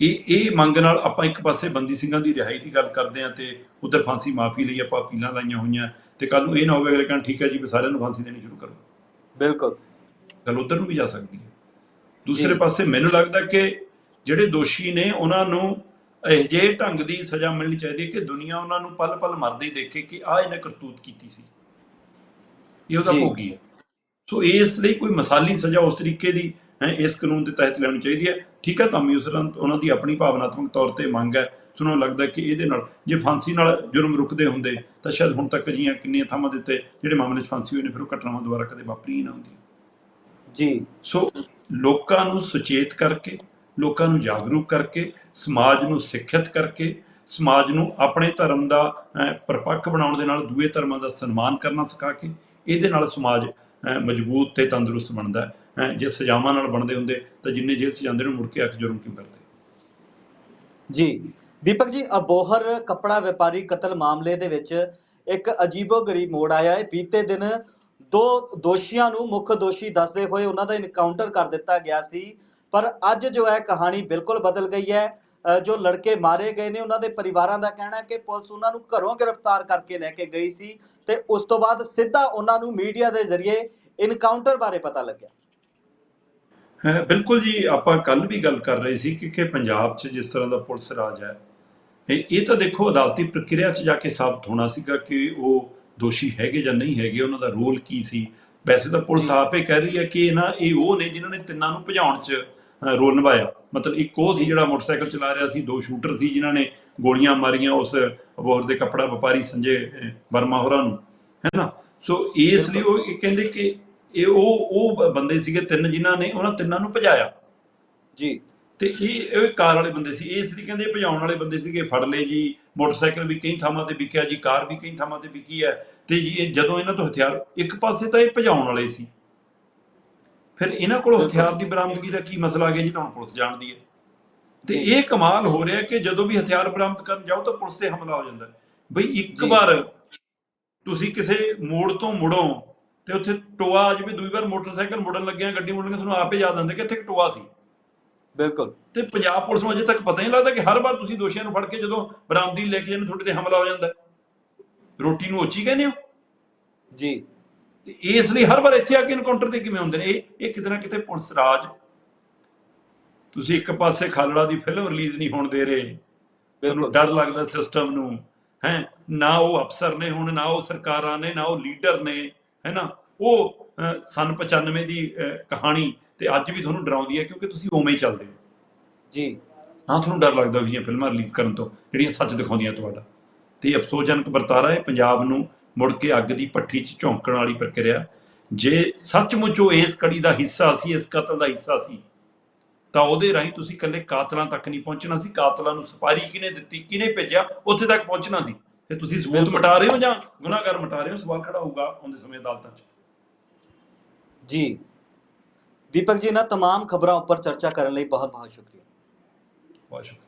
ਇਹ ਇਹ ਮੰਗ ਨਾਲ ਆਪਾਂ ਇੱਕ ਪਾਸੇ ਬੰਦੀ ਸਿੰਘਾਂ ਦੀ ਰਿਹਾਈ ਦੀ ਗੱਲ ਕਰਦੇ ਹਾਂ ਤੇ ਉਧਰ ਫਾਂਸੀ ਮਾਫੀ ਲਈ ਆਪਾਂ ਅਪੀਲਾਂ ਲਾਈਆਂ ਹੋਈਆਂ ਤੇ ਕੱਲ ਨੂੰ ਇਹ ਨਾ ਹੋਵੇ ਅਗਲੇ ਕਹਿਣ ਠੀਕ ਹੈ ਜੀ ਵੀ ਸਾਰਿਆਂ ਨੂੰ ਫਾਂਸੀ ਦੇਣੀ ਸ਼ੁਰੂ ਕਰੋ।
ਬਿਲਕੁਲ।
ਗੱਲ ਉਧਰ ਨੂੰ ਵੀ ਜਾ ਸਕਦੀ ਹੈ। ਦੂਸਰੇ। ਪਾਸੇ ਮੈਨੂੰ ਲੱਗਦਾ ਕਿ ਜਿਹੜੇ ਦੋਸ਼ੀ ਨੇ ਉਹਨਾਂ ਨੂੰ ਅਜਿਹੇ ਢੰਗ ਦੀ ਸਜ਼ਾ ਮਿਲਣੀ ਚਾਹੀਦੀ ਹੈ ਕਿ ਦੁਨੀਆ ਉਹਨਾਂ ਨੂੰ ਪਲ ਪਲ ਮਰਦੇ ਦੇਖੇ ਕਿ ਆਹ ਇਹਨੇ ਕਰਤੂਤ ਕੀਤੀ ਸੀ। ਇਹ ਉਹਦਾ। ਭੋਗੀ ਹੈ। ਸੋ ਇਸ ਲਈ ਕੋਈ ਮਸਾਲੀ ਸਜ਼ਾ ਉਸ ਤਰੀਕੇ ਦੀ ਹੈ ਇਸ ਕਾਨੂੰਨ ਦੇ ਤਹਿਤ ਲੈਣੀ ਚਾਹੀਦੀ ਹੈ। ਠੀਕ ਹੈ ਤਾਂ ਤਰ੍ਹਾਂ ਉਹਨਾਂ ਦੀ ਆਪਣੀ ਭਾਵਨਾਤਮਕ ਤੌਰ ਤੇ ਮੰਗ ਹੈ। ਸੁਣੋ ਲੱਗਦਾ ਕਿ ਇਹਦੇ ਨਾਲ ਜੇ ਫਾਂਸੀ ਨਾਲ ਜੁਰਮ ਰੁਕਦੇ ਹੁੰਦੇ ਤਾਂ ਸ਼ਾਇਦ ਹੁਣ ਤੱਕ ਜੀਆਂ ਕਿੰਨੀਆਂ ਥਾਵਾਂ ਦੇ ਉੱਤੇ ਜਿਹੜੇ ਮਾਮਲੇ 'ਚ ਫਾਂਸੀ ਹੋਈ ਨੇ ਫਿਰ ਉਹ ਘਟਨਾਵਾਂ ਦੁਬਾਰਾ ਕਦੇ ਵਾਪਰੀ ਹੀ ਨਾ ਹੁੰਦੀਆਂ।
ਜੀ।
ਸੋ ਲੋਕਾਂ ਨੂੰ ਸੁਚੇਤ ਕਰਕੇ ਲੋਕਾਂ ਨੂੰ ਜਾਗਰੂਕ ਕਰਕੇ ਸਮਾਜ ਨੂੰ ਸਿੱਖਿਅਤ ਕਰਕੇ ਸਮਾਜ ਨੂੰ ਆਪਣੇ ਧਰਮ ਦਾ ਪਰਪੱਕ ਬਣਾਉਣ ਦੇ ਨਾਲ ਦੂਏ ਧਰਮਾਂ ਦਾ ਸਨਮਾਨ ਕਰਨਾ ਸਿਖਾ ਕੇ ਇਹਦੇ ਨਾਲ ਸਮਾਜ ਮਜ਼ਬੂਤ ਤੇ ਤੰਦਰੁਸਤ ਬਣਦਾ ਹੈ। ਜੇ ਸਜ਼ਾਵਾਂ ਨਾਲ ਬਣਦੇ ਹੁੰਦੇ, ਤਾਂ ਜਿੰਨੇ ਜੇਲ੍ਹ 'ਚ ਜਾਂਦੇ ਨੇ ਮੁੜ ਕੇ ਅੱਖ ਜੁਰਮ ਕਿਉਂ ਕਰਦੇ?
ਜੀ, ਦੀਪਕ ਜੀ, ਅਬੋਹਰ ਕੱਪੜਾ ਵਪਾਰੀ ਕਤਲ ਮਾਮਲੇ ਦੇ ਵਿੱਚ ਇੱਕ ਅਜੀਬੋ-ਗਰੀਬ ਮੋੜ ਆਇਆ ਹੈ। ਬੀਤੇ ਦਿਨ ਦੋ ਦੋਸ਼ੀਆਂ ਨੂੰ ਮੁੱਖ ਦੋਸ਼ੀ ਦੱਸਦੇ ਹੋਏ ਉਹਨਾਂ ਦਾ ਇਨਕਾਊਂਟਰ ਕਰ ਦਿੱਤਾ ਗਿਆ ਸੀ। ਪਰ ਅੱਜ ਜੋ ਹੈ, ਕਹਾਣੀ ਬਿਲਕੁਲ ਬਦਲ ਗਈ ਹੈ। ਜੋ ਲੜਕੇ ਮਾਰੇ ਗਏ ਨੇ, ਉਹਨਾਂ ਦੇ ਪਰਿਵਾਰਾਂ ਦਾ ਕਹਿਣਾ ਹੈ ਕਿ ਪੁਲਿਸ ਉਹਨਾਂ ਨੂੰ ਘਰੋਂ ਗ੍ਰਿਫਤਾਰ ਕਰਕੇ ਲੈ ਕੇ ਗਈ ਸੀ ਤੇ ਉਸ ਤੋਂ ਬਾਅਦ ਸਿੱਧਾ ਉਹਨਾਂ ਨੂੰ ਮੀਡੀਆ ਦੇ ਜ਼ਰੀਏ ਇਨਕਾਊਂਟਰ ਬਾਰੇ ਪਤਾ ਲੱਗਿਆ।
ਬਿਲਕੁਲ ਜੀ ਆਪਾਂ ਕੱਲ ਵੀ ਗੱਲ ਕਰ ਰਹੇ ਸੀ ਕਿ ਕਿ ਪੰਜਾਬ 'ਚ ਜਿਸ ਤਰ੍ਹਾਂ ਦਾ ਪੁਲਿਸ ਰਾਜ ਹੈ ਇਹ ਤਾਂ ਦੇਖੋ ਅਦਾਲਤੀ ਪ੍ਰਕਿਰਿਆ 'ਚ ਜਾ ਕੇ ਸਾਬਤ ਹੋਣਾ ਸੀਗਾ ਕਿ ਉਹ ਦੋਸ਼ੀ ਹੈਗੇ ਜਾਂ ਨਹੀਂ ਹੈਗੇ ਉਹਨਾਂ ਦਾ ਰੋਲ ਕੀ ਸੀ? ਵੈਸੇ ਤਾਂ ਪੁਲਿਸ। ਆਪੇ ਕਹਿ ਰਹੀ ਹੈ ਕਿ ਇਹਨਾਂ ਇਹ ਉਹ ਨੇ ਜਿਨ੍ਹਾਂ ਨੇ ਤਿੰਨਾਂ ਨੂੰ ਭਜਾਉਣ 'ਚ ਰੋਲ ਨਿਭਾਇਆ। ਮਤਲਬ ਇੱਕ ਉਹ ਸੀ ਜਿਹੜਾ ਮੋਟਰਸਾਈਕਲ ਚਲਾ ਰਿਹਾ ਸੀ ਦੋ ਸ਼ੂਟਰ ਸੀ ਜਿਨ੍ਹਾਂ ਨੇ ਗੋਲੀਆਂ ਮਾਰੀਆਂ ਉਸ ਅਬੋਹਰ ਦੇ ਕੱਪੜਾ ਵਪਾਰੀ ਸੰਜੇ ਵਰਮਾ ਹੋਰਾਂ ਨੂੰ ਹੈ ਨਾ? ਸੋ ਇਸ ਲਈ ਉਹ ਕਹਿੰਦੇ ਕਿ ਇਹ ਉਹ ਉਹ ਬੰਦੇ ਸੀਗੇ ਤਿੰਨ ਜਿਨ੍ਹਾਂ ਨੇ ਉਹਨਾਂ ਤਿੰਨਾਂ ਨੂੰ ਭਜਾਇਆ
ਜੀ
ਤੇ ਇਹ ਇਹ ਕਾਰ ਵਾਲੇ ਬੰਦੇ ਸੀ ਇਸ ਲਈ ਕਹਿੰਦੇ ਭਜਾਉਣ ਵਾਲੇ ਬੰਦੇ ਸੀਗੇ ਫੜ ਲਏ ਜੀ ਮੋਟਰਸਾਈਕਲ ਵੀ ਕਈ ਥਾਵਾਂ ਤੇ ਵਿਕਿਆ ਜੀ ਕਾਰ ਵੀ ਕਈ ਥਾਵਾਂ ਤੇ ਵਿਕੀ ਹੈ ਤੇ ਜੀ ਇਹ ਜਦੋਂ ਇਹਨਾਂ ਤੋਂ ਹਥਿਆਰ ਇੱਕ ਪਾਸੇ ਤਾਂ ਇਹ ਭਜਾਉਣ ਵਾਲੇ ਸੀ ਫਿਰ ਇਹਨਾਂ ਕੋਲ। ਹਥਿਆਰ ਦੀ ਬਰਾਮਦਗੀ ਦਾ ਕੀ ਮਸਲਾ ਆ ਗਿਆ ਜੀ ਤਾਂ ਹੁਣ ਪੁਲਿਸ ਜਾਣਦੀ ਹੈ ਤੇ। ਇਹ ਕਮਾਲ ਹੋ ਰਿਹਾ ਕਿ ਜਦੋਂ ਵੀ ਹਥਿਆਰ ਬਰਾਮਦ ਕਰਨ ਜਾਓ ਤਾਂ ਪੁਲਿਸ ਤੇ ਹਮਲਾ ਹੋ ਜਾਂਦਾ। ਬਈ ਇੱਕ। ਵਾਰ ਤੁਸੀਂ ਕਿਸੇ ਮੋੜ ਤੋਂ ਮੁੜੋ ਤੇ ਉੱਥੇ ਟੋਆ ਆ ਜਾਵੇ ਦੂਈ ਵਾਰ ਮੋਟਰਸਾਈਕਲ ਮੁੜਨ ਲੱਗਿਆ ਗੱਡੀ ਮੁੜਨ ਲੱਗਿਆ ਤੁਹਾਨੂੰ ਆਪੇ ਯਾਦ ਆਉਂਦਾ ਕਿ ਇੱਥੇ ਇੱਕ ਟੋਆ ਸੀ।
ਬਿਲਕੁਲ।
ਤੇ ਪੰਜਾਬ ਪੁਲਿਸ ਨੂੰ ਅਜੇ ਤੱਕ ਪਤਾ ਹੀ ਨਹੀਂ ਲੱਗਦਾ ਕਿ ਹਰ ਵਾਰ ਤੁਸੀਂ ਦੋਸ਼ੀਆਂ ਨੂੰ ਫੜ ਕੇ ਜਦੋਂ ਬਰਾਮਦੀ ਲੈ ਕੇ ਜਾਂਦੇ ਤੁਹਾਡੇ ਤੇ ਹਮਲਾ ਹੋ ਜਾਂਦਾ। ਰੋਟੀ ਨੂੰ ਉੱਚੀ ਕਹਿੰਦੇ ਹੋ?
ਜੀ।
ਤੇ ਇਸ ਲਈ ਹਰ ਵਾਰ ਇੱਥੇ ਆ ਕੇ ਇਨਕਾਊਂਟਰ ਤੇ ਕਿਵੇਂ ਹੁੰਦੇ ਨੇ? ਇਹ ਇਹ ਕਿਤੇ ਨਾ ਕਿਤੇ ਪੁਲਿਸ ਰਾਜ ਤੁਸੀਂ ਇੱਕ ਪਾਸੇ ਖਾਲੜਾ ਦੀ ਫਿਲਮ ਰਿਲੀਜ਼ ਨਹੀਂ ਹੋਣ ਦੇ ਰਹੇ। ਤੁਹਾਨੂੰ ਡਰ ਲੱਗਦਾ ਸਿਸਟਮ ਨੂੰ ਹੈ? ਨਾ ਉਹ ਅਫਸਰ ਨੇ ਹੁਣ ਨਾ ਉਹ ਸਰਕਾਰਾਂ ਨੇ ਨਾ ਉਹ ਲੀਡਰ ਨੇ। ਹੈ ਨਾ ਉਹ ਸਨ 95 ਦੀ ਕਹਾਣੀ ਤੇ ਅੱਜ ਵੀ ਤੁਹਾਨੂੰ ਡਰਾਉਂਦੀ ਹੈ ਕਿਉਂਕਿ ਤੁਸੀਂ ਉਵੇਂ ਹੀ ਚੱਲਦੇ ਹੋ।
ਜੀ।
ਹਾਂ ਤੁਹਾਨੂੰ ਡਰ ਲੱਗਦਾ ਵੀ ਇਹ ਫਿਲਮਾਂ ਰਿਲੀਜ਼ ਕਰਨ ਤੋਂ ਜਿਹੜੀਆਂ ਸੱਚ ਦਿਖਾਉਂਦੀਆਂ ਤੁਹਾਡਾ। ਤੇ ਇਹ ਅਫਸੋਸਜਨਕ ਵਰਤਾਰਾ ਹੈ ਪੰਜਾਬ ਨੂੰ ਮੁੜ ਕੇ ਅੱਗ ਦੀ ਭੱਠੀ 'ਚ ਝੋਂਕਣ ਵਾਲੀ ਪ੍ਰਕਿਰਿਆ। ਜੇ ਸੱਚਮੁੱਚ ਉਹ ਇਸ ਕੜੀ ਦਾ ਹਿੱਸਾ ਸੀ ਇਸ ਕਤਲ ਦਾ ਹਿੱਸਾ ਸੀ ਤਾਂ ਉਹਦੇ ਰਾਹੀਂ ਤੁਸੀਂ ਇਕੱਲੇ ਕਾਤਲਾਂ ਤੱਕ ਨਹੀਂ ਪਹੁੰਚਣਾ ਸੀ। ਕਾਤਲਾਂ ਨੂੰ ਸਪਾਰੀ ਕਿਹਨੇ ਦਿੱਤੀ ਕਿਹਨੇ ਭੇਜਿਆ ਉੱਥੇ ਤੱਕ ਪਹੁੰਚਣਾ ਸੀ। ਤੇ ਤੁਸੀਂ ਸਬੂਤ
ਬਿਲਕੁਲ।
ਮਿਟਾ ਰਹੇ ਹੋ ਜਾਂ ਗੁਨਾਹਗਾਰ ਮਿਟਾ ਰਹੇ ਹੋ ਸਵਾਲ ਖੜਾ ਹੋਊਗਾ ਆਉਂਦੇ ਸਮੇਂ ਅਦਾਲਤਾਂ 'ਚ
ਜੀ ਦੀਪਕ ਜੀ ਨਾਲ तमाम ਖਬਰਾਂ ਉੱਪਰ ਚਰਚਾ ਕਰਨ ਲਈ ਬਹੁਤ ਬਹੁਤ ਸ਼ੁਕਰੀਆ
ਬਹੁਤ ਸ਼ੁਕਰੀਆ